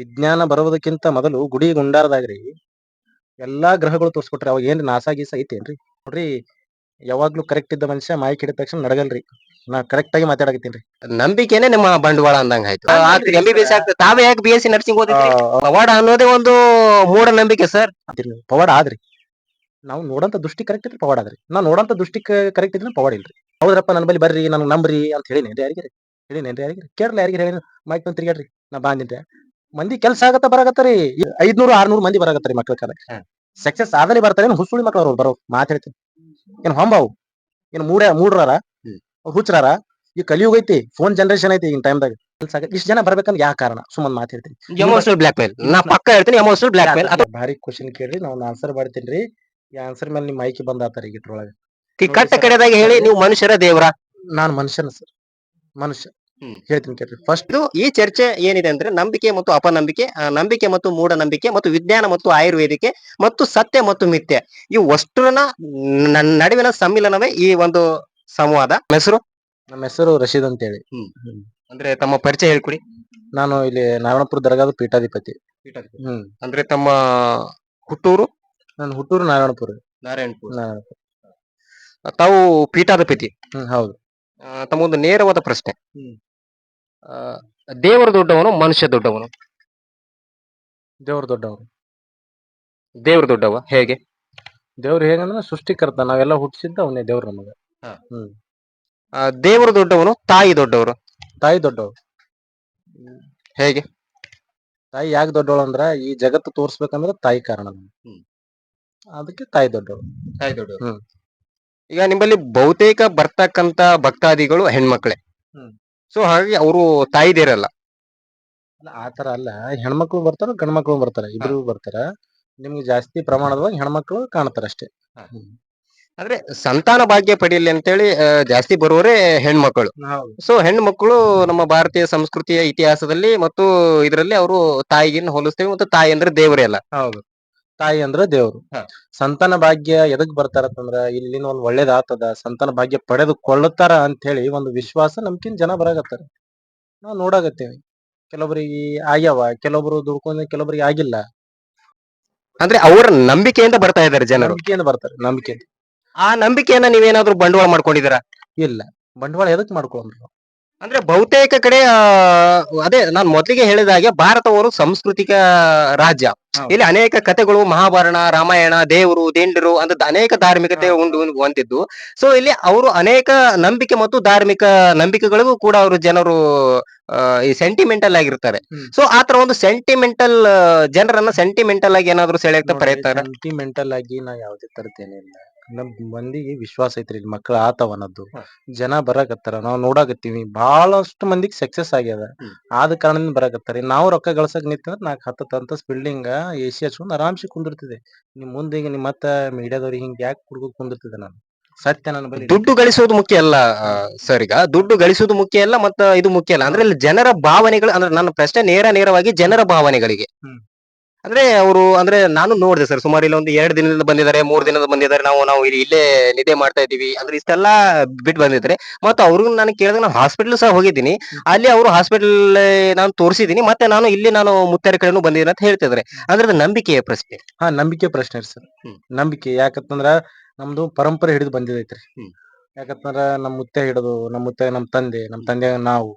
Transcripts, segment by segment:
ವಿಜ್ಞಾನ ಬರೋದಕ್ಕಿಂತ ಮೊದಲು ಗುಡಿ ಗುಂಡಾರದಾಗ್ರಿ. ಎಲ್ಲಾ ಗ್ರಹಗಳು ತೋರ್ಸ್ಕೊಟ್ರಿ ಅವಾಗ ಏನ್ರಿ ನಾಸಾ ಗೀಸ ಐತೇನ್ರಿ ನೋಡ್ರಿ ಯಾವಾಗ್ಲೂ ಕರೆಕ್ಟ್ ಇದ್ದ ಮನುಷ್ಯ ಮಾಯಿ ಕಿಡಿದ ತಕ್ಷಣ ನಡಗಲ್ರಿ. ನಾ ಕರೆಕ್ಟ್ ಆಗಿ ಮಾತಾಡಕತ್ತೀನಿ ನಂಬಿಕೆನೆ ನಿಮ್ಮ ಬಂಡವಾಳ ಅಂದಂಗ ಆಯ್ತು. ಹಂಗಲ್ರಿ ಎಂ ಬಿ ಬಿ ಎಸ್ ಆಗ್ತದೆ. ತಾವೇ ಯಾಕೆ ಬಿ ಎಸ್ ಸಿ ನರ್ಸಿಂಗ್ ಓದಿದ್ರಿ? ಪವಾಡ ಅನ್ನೋದೇ ಒಂದು ಮೂಢ ನಂಬಿಕೆ ಸರ್ ಪವಾಡ ಆದ್ರಿ. ನಾವು ನೋಡಂತ ದೃಷ್ಟಿ ಕರೆಕ್ಟ್ ಇದ್ರೆ ಪವಾಡ ಆದ್ರಿ. ನಾ ನೋಡಂತ ದೃಷ್ಟಿ ಕರೆಕ್ಟ್ ಇದ್ರೆ ಪವಾಡ ಇಲ್ರಿ. ಹೌದ್ರಪ್ಪ ನನ್ನ ಬಳಿ ಬರ್ರಿ ನನ್ಗೆ ನಂಬ್ರಿ ಅಂತ ಹೇಳಿನೇನ್ರಿ ಯಾರಿಗೆ ಹೇಳಿನೇನ್ರಿ ಯಾರಿಗೆ ಕೇಳಲ್ಲ ಯಾರಿಗೆ ಹೇಳಿ ಮೈಕ್ ಬಂದ್ ತಿರ್ಗಾಡ್ರಿ ನಾ ಬಾಂದಿದ್ದೆ ಮಂದಿ ಕೆಲ್ಸ ಆಗತ್ತ ಬರಗತ್ತರಿ ಐದ್ನೂರು ಆರ್ನೂರು ಮಂದಿ ಬರಗತ್ತರಿ ಮಕ್ಳ ಕಾಲ. ಸಕ್ಸಸ್ ಆದಲ್ಲಿ ಬರ್ತಾರೆ ಏನ್ ಹುಸುಳಿ ಮಕ್ಳು ಅವ್ರು ಬರೋ ಮಾತಾಡ್ತೀನಿ ಹೇಳ್ತೀನಿ. ಏನ್ ಹೊಂಬಾವು? ಏನ್ ಮೂಡ ಮೂಡ್ರಾರ. ಹುಚ್ಚರಾರ ಈ ಕಲಿಯುಗ ಐತಿ ಫೋನ್ ಜನರೇಷನ್ ಐತಿ ಈಗಿನ ಟೈಮ್ದಾಗ ಇಷ್ಟ ಜನ ಬರ್ಬೇಕಂದ್ರೆ ಯಾವ ಕಾರಣ? ಸುಮ್ಮನೆ ಮಾತಾಡ್ತೀನಿ ಎಮೋಷನಲ್ ಬ್ಲಾಕ್ ಮೇಲ್ ನಾ ಪಕ್ಕ ಹೇಳ್ತೀನಿ ಎಮೋಷನಲ್ ಬ್ಲಾಕ್ ಮೇಲ್ ಅದು ಭಾರಿ ಕ್ವಶನ್ ಕೇಳ್ರಿ ನಾವು ಆನ್ಸರ್ ಮಾಡ್ತೀನಿ ರೀ. ಈ ಆನ್ಸರ್ ಮೇಲೆ ನಿಮ್ ಮೈಕಿ ಬಂದಾತಾರ ಈಗ ಇಟ್ರೊಳಗೆ ಕಟ್ಟ ಕಡೆದಾಗ ಹೇಳಿ ನೀವು ಮನುಷ್ಯರ ದೇವರ? ನಾನ್ ಮನುಷ್ಯನ ಸರ್ ಮನುಷ್ಯ. ಹೇಳ್ತೀನಿ ಕೇಳ್ರಿ. ಫಸ್ಟ್ ಈ ಚರ್ಚೆ ಏನಿದೆ ಅಂದ್ರೆ ನಂಬಿಕೆ ಮತ್ತು ಅಪನಂಬಿಕೆ ನಂಬಿಕೆ ಮತ್ತು ಮೂಢನಂಬಿಕೆ ಮತ್ತು ವಿಜ್ಞಾನ ಮತ್ತು ಆಯುರ್ವೇದಿಕೆ ಮತ್ತು ಸತ್ಯ ಮತ್ತು ಮಿಥ್ಯ. ಈ ವಸ್ತುನ ನ- ನಡುವಿನ ಸಮ್ಮಿಲನವೇ ಈ ಒಂದು ಸಂವಾದ. ಹೆಸರು? ನಮ್ಮ ಹೆಸರು ರಶೀದ್ ಅಂತ ಹೇಳಿ ಅಂದ್ರೆ ತಮ್ಮ ಪರಿಚಯ ಹೇಳ್ಕೊಡಿ. ನಾನು ಇಲ್ಲಿ ನಾರಾಯಣಪುರ ದರ್ಗಾದ ಪೀಠಾಧಿಪತಿ. ಹ್ಮ್. ಅಂದ್ರೆ ತಮ್ಮ ಹುಟ್ಟೂರು? ನಾನು ಹುಟ್ಟೂರು ನಾರಾಯಣಪುರ. ನಾರಾಯಣಪುರ. ನಾರಾಯಣಪುರ. ತಾವು ಪೀಠಾಧಿಪತಿ? ಹ್ಮ್ ಹೌದು. ತಮ್ಮ ಒಂದು ನೇರವಾದ ಪ್ರಶ್ನೆ. ದೇವರು ದೊಡ್ಡವನು ಮನುಷ್ಯ ದೊಡ್ಡವನು? ದೇವ್ರ ದೊಡ್ಡವನು ದೇವ್ರ ದೊಡ್ಡವ ಹೇಗೆ? ದೇವ್ರು ಹೇಗಂದ್ರೆ ಸೃಷ್ಟಿಕರ್ತ ನಾವೆಲ್ಲ ಹುಟ್ಟಿಸಿದ್ದ ಅವನೇ ದೇವ್ರ ನಮಗೆ. ಹಾ. ಹ್ಮ್. ಆ, ದೇವರು ದೊಡ್ಡವನು ತಾಯಿ ದೊಡ್ಡವರು? ತಾಯಿ ದೊಡ್ಡವರು. ಹೇಗೆ? ತಾಯಿ ಯಾಕೆ ದೊಡ್ಡವಳು ಅಂದ್ರ ಈ ಜಗತ್ತು ತೋರ್ಸ್ಬೇಕಂದ್ರ ತಾಯಿ ಕಾರಣ ನಮ್ಗೆ. ಹ್ಮ್. ಅದಕ್ಕೆ ತಾಯಿ ದೊಡ್ಡವಳು ತಾಯಿ ದೊಡ್ಡವರು. ಹ್ಮ್. ಈಗ ನಿಮ್ಮಲ್ಲಿ ಬಹುತೇಕ ಬರ್ತಕ್ಕಂತ ಭಕ್ತಾದಿಗಳು ಹೆಣ್ಮಕ್ಳೆ. ಹ್ಮ್. ಸೊ ಹಾಗಾಗಿ ಅವರು ತಾಯಿದೇರಲ್ಲ ಅಲ್ಲ ಆತರ ಅಲ್ಲ. ಹೆಣ್ಮಕ್ಳು ಬರ್ತಾರ ಗಂಡ್ಮಕ್ಳು ಬರ್ತಾರ. ಇಬ್ರು ಬರ್ತಾರ. ನಿಮ್ಗೆ ಜಾಸ್ತಿ ಪ್ರಮಾಣದವಾಗಿ ಹೆಣ್ಮಕ್ಳು ಕಾಣ್ತಾರ ಅಷ್ಟೇ. ಆದ್ರೆ ಸಂತಾನ ಭಾಗ್ಯ ಪಡೆಯಲಿ ಅಂತೇಳಿ ಆ, ಜಾಸ್ತಿ ಬರುವವರೇ ಹೆಣ್ಮಕ್ಳು. ಹೌದು. ಸೊ ಹೆಣ್ಮಕ್ಳು ನಮ್ಮ ಭಾರತೀಯ ಸಂಸ್ಕೃತಿಯ ಇತಿಹಾಸದಲ್ಲಿ ಮತ್ತು ಇದರಲ್ಲಿ ಅವರು ತಾಯಿಗಿನ್ನ ಹೋಲಿಸ್ತೇವೆ ಮತ್ತು ತಾಯಿ ಅಂದ್ರೆ ದೇವರೇ ಅಲ್ಲ. ಹೌದು. ತಾಯಿ ಅಂದ್ರ ದೇವ್ರು. ಹಾ. ಸಂತಾನ ಭಾಗ್ಯ ಎದಕ್ ಬರ್ತಾರತ್ತಂದ್ರ ಇಲ್ಲಿನ ಒಂದ್ ಒಳ್ಳೇದ್ ಆತದ ಸಂತಾನ ಭಾಗ್ಯ ಪಡೆದುಕೊಳ್ಳುತ್ತಾರ ಅಂತ ಹೇಳಿ ಒಂದು ವಿಶ್ವಾಸ ನಮ್ಕಿನ್ ಜನ ಬರಾಕತ್ತಾರ. ನಾವ್ ನೋಡಾಕತ್ತೇವಿ. ಕೆಲವೊಬ್ರಿಗೆ ಆಗ್ಯಾವ ಕೆಲವೊಬ್ರು ದುಡ್ಕೊಂಡ್ ಕೆಲವೊಬ್ರಿಗೆ ಆಗಿಲ್ಲ. ಅಂದ್ರೆ ಅವ್ರ ನಂಬಿಕೆಯಿಂದ ಬರ್ತಾ ಇದಾರೆ ಜನರು. ನಂಬಿಕೆಯಿಂದ ಬರ್ತಾರೆ ನಂಬಿಕೆ. ಆ ನಂಬಿಕೆಯನ್ನ ನೀವೇನಾದ್ರೂ ಬಂಡವಾಳ ಮಾಡ್ಕೊಂಡಿದ್ದೀರಾ? ಇಲ್ಲ ಬಂಡವಾಳ ಎದಕ್ ಮಾಡ್ಕೊಂಡ್ರು? ಅಂದ್ರೆ ಬಹುತೇಕ ಕಡೆ ಆ, ಅದೇ ನಾನು ಮೊದಲಿಗೆ ಹೇಳಿದ ಹಾಗೆ ಭಾರತವರು ಸಾಂಸ್ಕೃತಿಕ ರಾಜ್ಯ. ಹೌದು. ಇಲ್ಲಿ ಅನೇಕ ಕಥೆಗಳು ಮಹಾಭಾರತ ರಾಮಾಯಣ ದೇವರು ದಿಂಡರು ಅಂತ ಅನೇಕ ಧಾರ್ಮಿಕತೆ ಉಂಡು ಹೊಂದಿದ್ದು ಸೊ ಇಲ್ಲಿ ಅವರು ಅನೇಕ ನಂಬಿಕೆ ಮತ್ತು ಧಾರ್ಮಿಕ ನಂಬಿಕೆಗಳಿಗೂ ಕೂಡ ಅವರು ಜನರು ಆ, ಈ ಸೆಂಟಿಮೆಂಟಲ್ ಆಗಿರ್ತಾರೆ. ಹ್ಮ್. ಸೊ ಆತರ ಒಂದು ಸೆಂಟಿಮೆಂಟಲ್ ಜನರನ್ನ ಸೆಂಟಿಮೆಂಟಲ್ ಆಗಿ ಏನಾದ್ರು ಸೆಳೆಯಕ್ಕೆ ಪ್ರಯತ್ನ ಸೆಂಟಿಮೆಂಟಲ್ ಆಗಿ ನಾ ಯಾವ್ದೇ ತರತೇನಿಲ್ಲ ನಮ್ ಮಂದಿಗೆ ವಿಶ್ವಾಸ ಐತ್ರಿ ಇಲ್ಲಿ ಮಕ್ಳ ಆತವ ಅನ್ನೋದು ಜನ ಬರಾಕತ್ತಾರ. ನಾವ್ ನೋಡಾಕತ್ತೀವಿ. ಬಹಳಷ್ಟು ಮಂದಿಗೆ ಸಕ್ಸಸ್ ಆಗ್ಯದ. ಆದ ಕಾರಣದಿಂದ ಬರಾಕತ್ತಾರ. ನಾವು ರೊಕ್ಕ ಗಳಸಕ್ ನಿಂತಂದ್ರ ನಾಕ್ ಹತ್ತತ್ತು ಅಂತಸ್ ಬಿಲ್ಡಿಂಗ್ ಎಸಿ ಹಚ್ಕೊಂಡ್ ಆರಾಮ್ಸಿ ಕುಂದಿರ್ತಿದೆ. ನಿಮ್ ಮುಂದೆ ಈಗ ನಿಮ್ ಮತ್ತ ಮೀಡಿಯಾದವ್ರಿಗೆ ಹಿಂಗ್ ಯಾಕೆ ಕುಡ್ದು ಕುಂದಿರ್ತಿದೆ ನಾನು? ಸತ್ಯ ನನ್ನ ಬಳಿ ದುಡ್ಡು ಗಳಿಸೋದು ಮುಖ್ಯ ಅಲ್ಲ ಸರ್ ಈಗ. ದುಡ್ಡು ಗಳಿಸೋದು ಮುಖ್ಯ ಅಲ್ಲ ಮತ್ತ ಇದು ಮುಖ್ಯ ಅಲ್ಲ. ಅಂದ್ರೆ ಇಲ್ಲಿ ಜನರ ಭಾವನೆಗಳು ಅಂದ್ರೆ ನನ್ನ ಪ್ರಶ್ನೆ ನೇರ ನೇರವಾಗಿ ಜನರ ಭಾವನೆಗಳಿಗೆ. ಅಂದ್ರೆ ಅವರು ಅಂದ್ರೆ ನಾನು ನೋಡಿದೆ ಸರ್ ಸುಮಾರು ಇಲ್ಲಿ ಒಂದು ಎರಡು ದಿನದಿಂದ ಬಂದಿದ್ದಾರೆ ಮೂರು ದಿನದ ಬಂದಿದ್ದಾರೆ. ನಾವು ನಾವು ಇಲ್ಲಿ ಇಲ್ಲೇ ನಿದ್ದೆ ಮಾಡ್ತಾ ಇದ್ದೀವಿ. ಅಂದ್ರೆ ಇಷ್ಟೆಲ್ಲ ಬಿಟ್ಟು ಬಂದಿದ್ದಾರೆ. ಮತ್ತೆ ಅವ್ರಿಗೂ ನಾನು ಕೇಳಿದಾಗ ನಾನು ಹಾಸ್ಪಿಟಲ್ ಸಹ ಹೋಗಿದ್ದೀನಿ. ಅಲ್ಲಿ ಅವರು ಹಾಸ್ಪಿಟಲ್ ನಾನು ತೋರಿಸಿದ್ದೀನಿ. ಮತ್ತೆ ನಾನು ಇಲ್ಲಿ ನಾನು ಮುತ್ತಾರಿ ಕಡೆನೂ ಬಂದಿದ್ದೀನಿ ಅಂತ ಹೇಳ್ತಿದ್ರೆ ಅಂದ್ರೆ ಅದು ನಂಬಿಕೆಯ ಪ್ರಶ್ನೆ. ಹಾ ನಂಬಿಕೆ ಪ್ರಶ್ನೆ ಸರ್. ನಂಬಿಕೆ. ಯಾಕಂತಂದ್ರ ನಮ್ದು ಪರಂಪರೆ ಹಿಡಿದು ಬಂದಿದೈತ್ರಿ. ಯಾಕಂತಂದ್ರ ನಮ್ ಮುತ್ತೆ ಹಿಡಿದು ನಮ್ಮ ಮುತ್ತೆ ನಮ್ಮ ತಂದೆ ನಮ್ಮ ತಂದೆ ನಾವು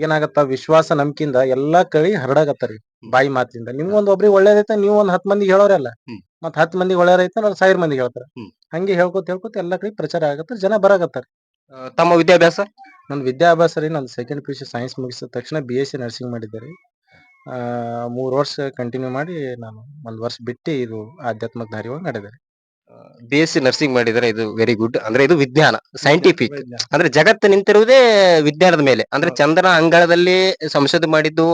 ಏನಾಗತ್ತ? ವಿಶ್ವಾಸ ನಂಬಿಕೆಯಿಂದ ಎಲ್ಲಾ ಕಳಿ ಹರಡಾಕತ್ತಾರಿ ಬಾಯಿ ಮಾತಿಂದ. ನಿಮ್ಗೊಂದ್ ಒಬ್ರಿಗೆ ಒಳ್ಳೇದೈತೆ ನೀವ್ ಒಂದ್ ಹತ್ ಮಂದಿಗೆ ಹೇಳೋರಲ್ಲ ಹ್ಮ್. ಮತ್ ಹತ್ ಮಂದಿಗೆ ಒಳ್ಳೆಯದೈತೆ ಅವ್ರು ಸಾವಿರ ಮಂದಿಗೆ ಹೇಳ್ತಾರ. ಹಂಗೆ ಹೇಳ್ಕೊತ ಹೇಳ್ಕೊತ ಎಲ್ಲಾ ಕಡೆ ಪ್ರಚಾರ ಆಗತ್ತ ಜನ ಬರಾಕತ್ತಾರ. ತಮ್ಮ ವಿದ್ಯಾಭ್ಯಾಸ? ನನ್ ವಿದ್ಯಾಭ್ಯಾಸ ರೀ ನನ್ನ second P U C science ಮುಗಿಸಿದ ತಕ್ಷಣ ಬಿ ಎಸ್ ಸಿ ನರ್ಸಿಂಗ್ ಮಾಡಿದ್ದೆ ರೀ. ಆ ಮೂರ್ ವರ್ಷ ಕಂಟಿನ್ಯೂ ಮಾಡಿ ನಾನು ಒಂದ್ ವರ್ಷ ಬಿಟ್ಟು ಇದು ಆಧ್ಯಾತ್ಮಕ ದಾರಿ ಒಳಗ್ ನಡೆದೆ. ಬಿ ಎಸ್ ಸಿ ನರ್ಸಿಂಗ್ ಮಾಡಿದರೆ ಇದು ವೆರಿ ಗುಡ್ ಅಂದ್ರೆ ಇದು ವಿಜ್ಞಾನ ಸೈಂಟಿಫಿಕ್ ಅಂದ್ರೆ ಜಗತ್ತು ನಿಂತಿರುವುದೇ ವಿಜ್ಞಾನದ ಮೇಲೆ. ಅಂದ್ರೆ. ಚಂದ್ರನ ಅಂಗಳದಲ್ಲಿ ಸಂಶೋಧನೆ ಮಾಡಿದ್ದು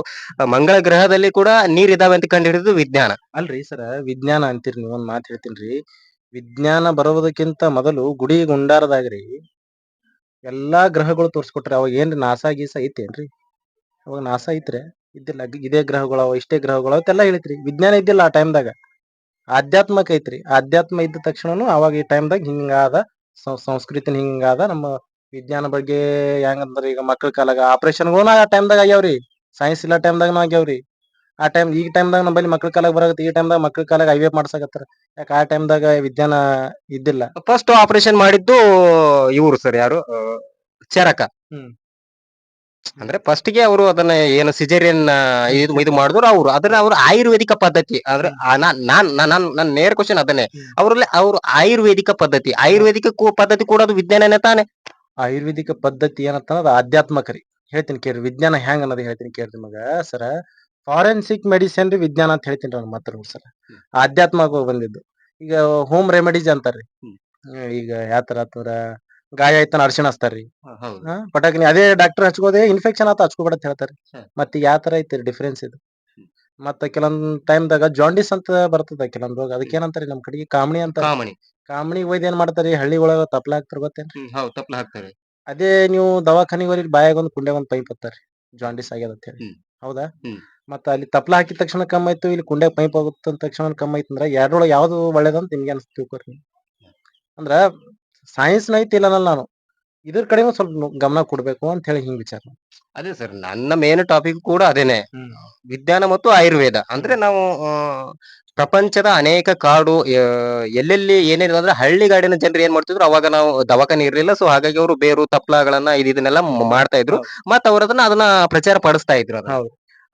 ಮಂಗಳ ಗ್ರಹದಲ್ಲಿ ಕೂಡ ನೀರ್ ಇದಾವೆ ಅಂತ ಕಂಡು ಹಿಡಿದು ವಿಜ್ಞಾನ. ಅಲ್ರಿ ಸರ ವಿಜ್ಞಾನ ಅಂತೀರಿ ನೀವು ಒಂದ್ ಮಾತ್ ಹೇಳ್ತೀನ್ರಿ. ವಿಜ್ಞಾನ ಬರೋದಕ್ಕಿಂತ ಮೊದಲು ಗುಡಿ ಗುಂಡಾರದಾಗ್ರಿ. ಎಲ್ಲಾ ಗ್ರಹಗಳು ತೋರ್ಸ್ಕೊಟ್ರಿ ಅವಾಗ ಏನ್ರಿ ನಾಸಾ ಗೀಸ ಐತೇನ್ರಿ ಅವಾಗ ನಾಸಾ ಐತ್ರಿ? ಇದ್ದಿಲ್ಲ ಇದೇ ಗ್ರಹಗಳು ಅವ ಇಷ್ಟೇ ಗ್ರಹಗಳು ಅಂತೆಲ್ಲ ಹೇಳಿತ್ರಿ. ವಿಜ್ಞಾನ ಇದ್ದಿಲ್ಲ ಆ ಟೈಮ್ದಾಗ ಆಧ್ಯಾತ್ಮಕ ಐತ್ರಿ. ಆಧ್ಯಾತ್ಮ ಇದ್ದ ತಕ್ಷಣನು ಅವಾಗ ಈ ಟೈಮ್ದಾಗ ಹಿಂಗಾದ ಸಂಸ್ಕೃತಿನ ಹಿಂಗಾದ ನಮ್ಮ ವಿಜ್ಞಾನ ಬಗ್ಗೆ ಹೆಂಗಂದ್ರ ಈಗ ಮಕ್ಳ ಕಾಲಾಗ ಆಪರೇಷನ್ಗಳು ಆ ಟೈಮ್ದಾಗ ಆಗ್ಯಾವ್ರಿ. ಸೈನ್ಸ್ ಇಲ್ಲ ಟೈಮ್ದಾಗನು ಆಗ್ಯಾವ್ರಿ. ಆ ಟೈಮ್ ಈ ಟೈಮ್ದಾಗ ನಮ್ಮಲ್ಲಿ ಮಕ್ಳ ಕಾಲಾಗ ಬರಾಗತ್ತೆ ಈ ಟೈಮ್ದಾಗ ಮಕ್ಳ ಕಾಲಾಗ ಐ ವಿ ಎಫ್ ಮಾಡ್ಸಕತ್ತಾರ. ಯಾಕೆ ಆ ಟೈಮ್ದಾಗ ವಿಜ್ಞಾನ ಇದ್ದಿಲ್ಲ. ಫಸ್ಟ್ ಆಪರೇಷನ್ ಮಾಡಿದ್ದು ಇವ್ರು ಸರ್ ಯಾರು? ಚರಕ. ಹ್ಮ್. ಅಂದ್ರೆ ಫಸ್ಟ್ಗೆ ಅವರು ಅದನ್ನ ಏನು ಸಿಜೇರಿಯನ್ ಇದು ಇದು ಮಾಡಿದ್ರು ಅವರು. ಅದನ್ನ ಅವ್ರು ಆಯುರ್ವೇದಿಕ ಪದ್ಧತಿ. ಅಂದ್ರೆ ನಾನ್ ನಾನ್ ನಾನ್ ನನ್ನ ನೇರ ಕ್ವಶನ್ ಅದನ್ನೇ. ಅವ್ರಲ್ಲಿ ಅವ್ರು ಆಯುರ್ವೇದಿಕ ಪದ್ಧತಿ. ಆಯುರ್ವೇದಿಕ ಪದ್ಧತಿ ಕೂಡ ಅದು ವಿಜ್ಞಾನನೇ ತಾನೆ. ಆಯುರ್ವೇದಿಕ ಪದ್ಧತಿ ಏನಂತ ಅದು ಆಧ್ಯಾತ್ಮಕ ರೀ ಹೇಳ್ತೀನಿ ಕೇಳಿ ವಿಜ್ಞಾನ ಹೆಂಗ್ ಅನ್ನೋದು ಹೇಳ್ತೀನಿ ಕೇಳ್ರಿ ಮಗ ಸರ. ಫಾರೆನ್ಸಿಕ್ ಮೆಡಿಸಿನ್ ರೀ ವಿಜ್ಞಾನ ಅಂತ ಹೇಳ್ತೀನಿ ನಾನು ಮಾತ್ರ ಸರ್. ಹ್ಮ್. ಆಧ್ಯಾತ್ಮಕ ಬಂದಿದ್ದು. ಈಗ ಹೋಮ್ ರೆಮಿಡೀಸ್ ಅಂತಾರ್ರಿ. ಹ್ಮ್, ಈಗ ಯಾವ ತರ ಆತಂದ್ರ ಗಾಯ ಆಯ್ತಾನ ಅರ್ಶಿಣ ಹಚ್ತಾರ್ರಿ. ಪಟಾಕಿನಿ ಅದೇ ಡಾಕ್ಟರ್ ಹಚ್ಕೋದೆ ಇನ್ಫೆಕ್ಷನ್ ಆತ ಹಚ್ಕೋಬೇಡ ಅಂತ ಹೇಳ್ತಾರೆ. ಮತ್ತೆ ಯಾವ ತರ ಐತಿ ಡಿಫ್ರೆನ್ಸ್ ಇದು? ಮತ್ತ ಕೆಲವೊಂದ್ ಟೈಮ್ದಾಗ ಜಾಂಡಿಸ್ ಅಂತ ಬರ್ತದ ಕೆಲವೊಂದ್ ರೋಗ. ಅದಕ್ಕೆ ಏನಂತಾರಿ ನಮ್ ಕಡೆಗೆ ಕಾಮಣಿ ಅಂತ. ಕಾಮಣಿ. ಕಾಮಣಿ ಒಯ್ದ ಏನ್ ಮಾಡ್ತಾರಿ ಹಳ್ಳಿ ಒಳಗ ತಪ್ಲ ಹಾಕ್ತಾರ ಗೊತ್ತೇನ್ ಹೌದು ತಪ್ಪಲ ಹಾಕ್ತಾರೆ. ಅದೇ ನೀವು ದವಾಖಾನಿಗೆ ಹೋಗಿ ಬಾಯಾಗ ಒಂದ್ ಕುಂಡೆ ಒಂದ್ ಪೈಪ್ ಹತ್ತಾರಿ ಜಾಂಡಿಸ್ ಆಗ್ಯದ ಅಂತ ಹೇಳಿ. ಹೌದಾ. ಮತ್ತ ಅಲ್ಲಿ ತಪ್ಲ ಹಾಕಿದ ತಕ್ಷಣ ಕಮ್ಮಿ ಆಯ್ತು ಇಲ್ಲಿ ಕುಂಡೆ ಪೈಪ್ ಆಗುತ್ತ ತಕ್ಷಣ ಕಮ್ಮಿ ಆಯ್ತು ಅಂದ್ರ ಎರಡರೊಳಗೆ ಯಾವ್ದು ಒಳ್ಳೇದಂತ ನಿಮ್ಗೆ ಅನ್ಸ್ತು ತಿಳ್ಕೊರಿ ಅಂದ್ರ ಸೈನ್ಸ್ ಐತಿ ಇಲ್ಲ ಅನ್ನಲ್ಲ ನಾನು. ಇದ್ರ ಕಡೆನೂ ಸ್ವಲ್ಪ ಗಮನ ಕೊಡ್ಬೇಕು ಅಂತ ಹೇಳಿ ಹಿಂಗ್ ವಿಚಾರ. ಅದೇ ಸರ್ ನನ್ನ ಮೇನ್ ಟಾಪಿಕ್ ಕೂಡ ಅದೇನೆ. ವಿಜ್ಞಾನ ಮತ್ತು ಆಯುರ್ವೇದ. ಅಂದ್ರೆ ನಾವು ಪ್ರಪಂಚದ ಅನೇಕ ಕಾಡು ಎಲ್ಲೆಲ್ಲಿ ಏನೇನಿದೆ ಅಂದ್ರೆ ಹಳ್ಳಿಗಾಡಿನ ಜನರು ಏನ್ ಮಾಡ್ತಿದ್ರು ಅವಾಗ ನಾವು ದವಾಖಾನೆ ಇರ್ಲಿಲ್ಲ. ಸೊ ಹಾಗಾಗಿ ಅವರು ಬೇರು ತಪ್ಲಗಳನ್ನ ಇದ್ ಇದನ್ನೆಲ್ಲ ಮಾಡ್ತಾ ಇದ್ರು. ಮತ್ತ ಅವ್ರ ಅದನ್ನ ಅದನ್ನ ಪ್ರಚಾರ ಪಡಿಸ್ತಾ ಇದ್ರು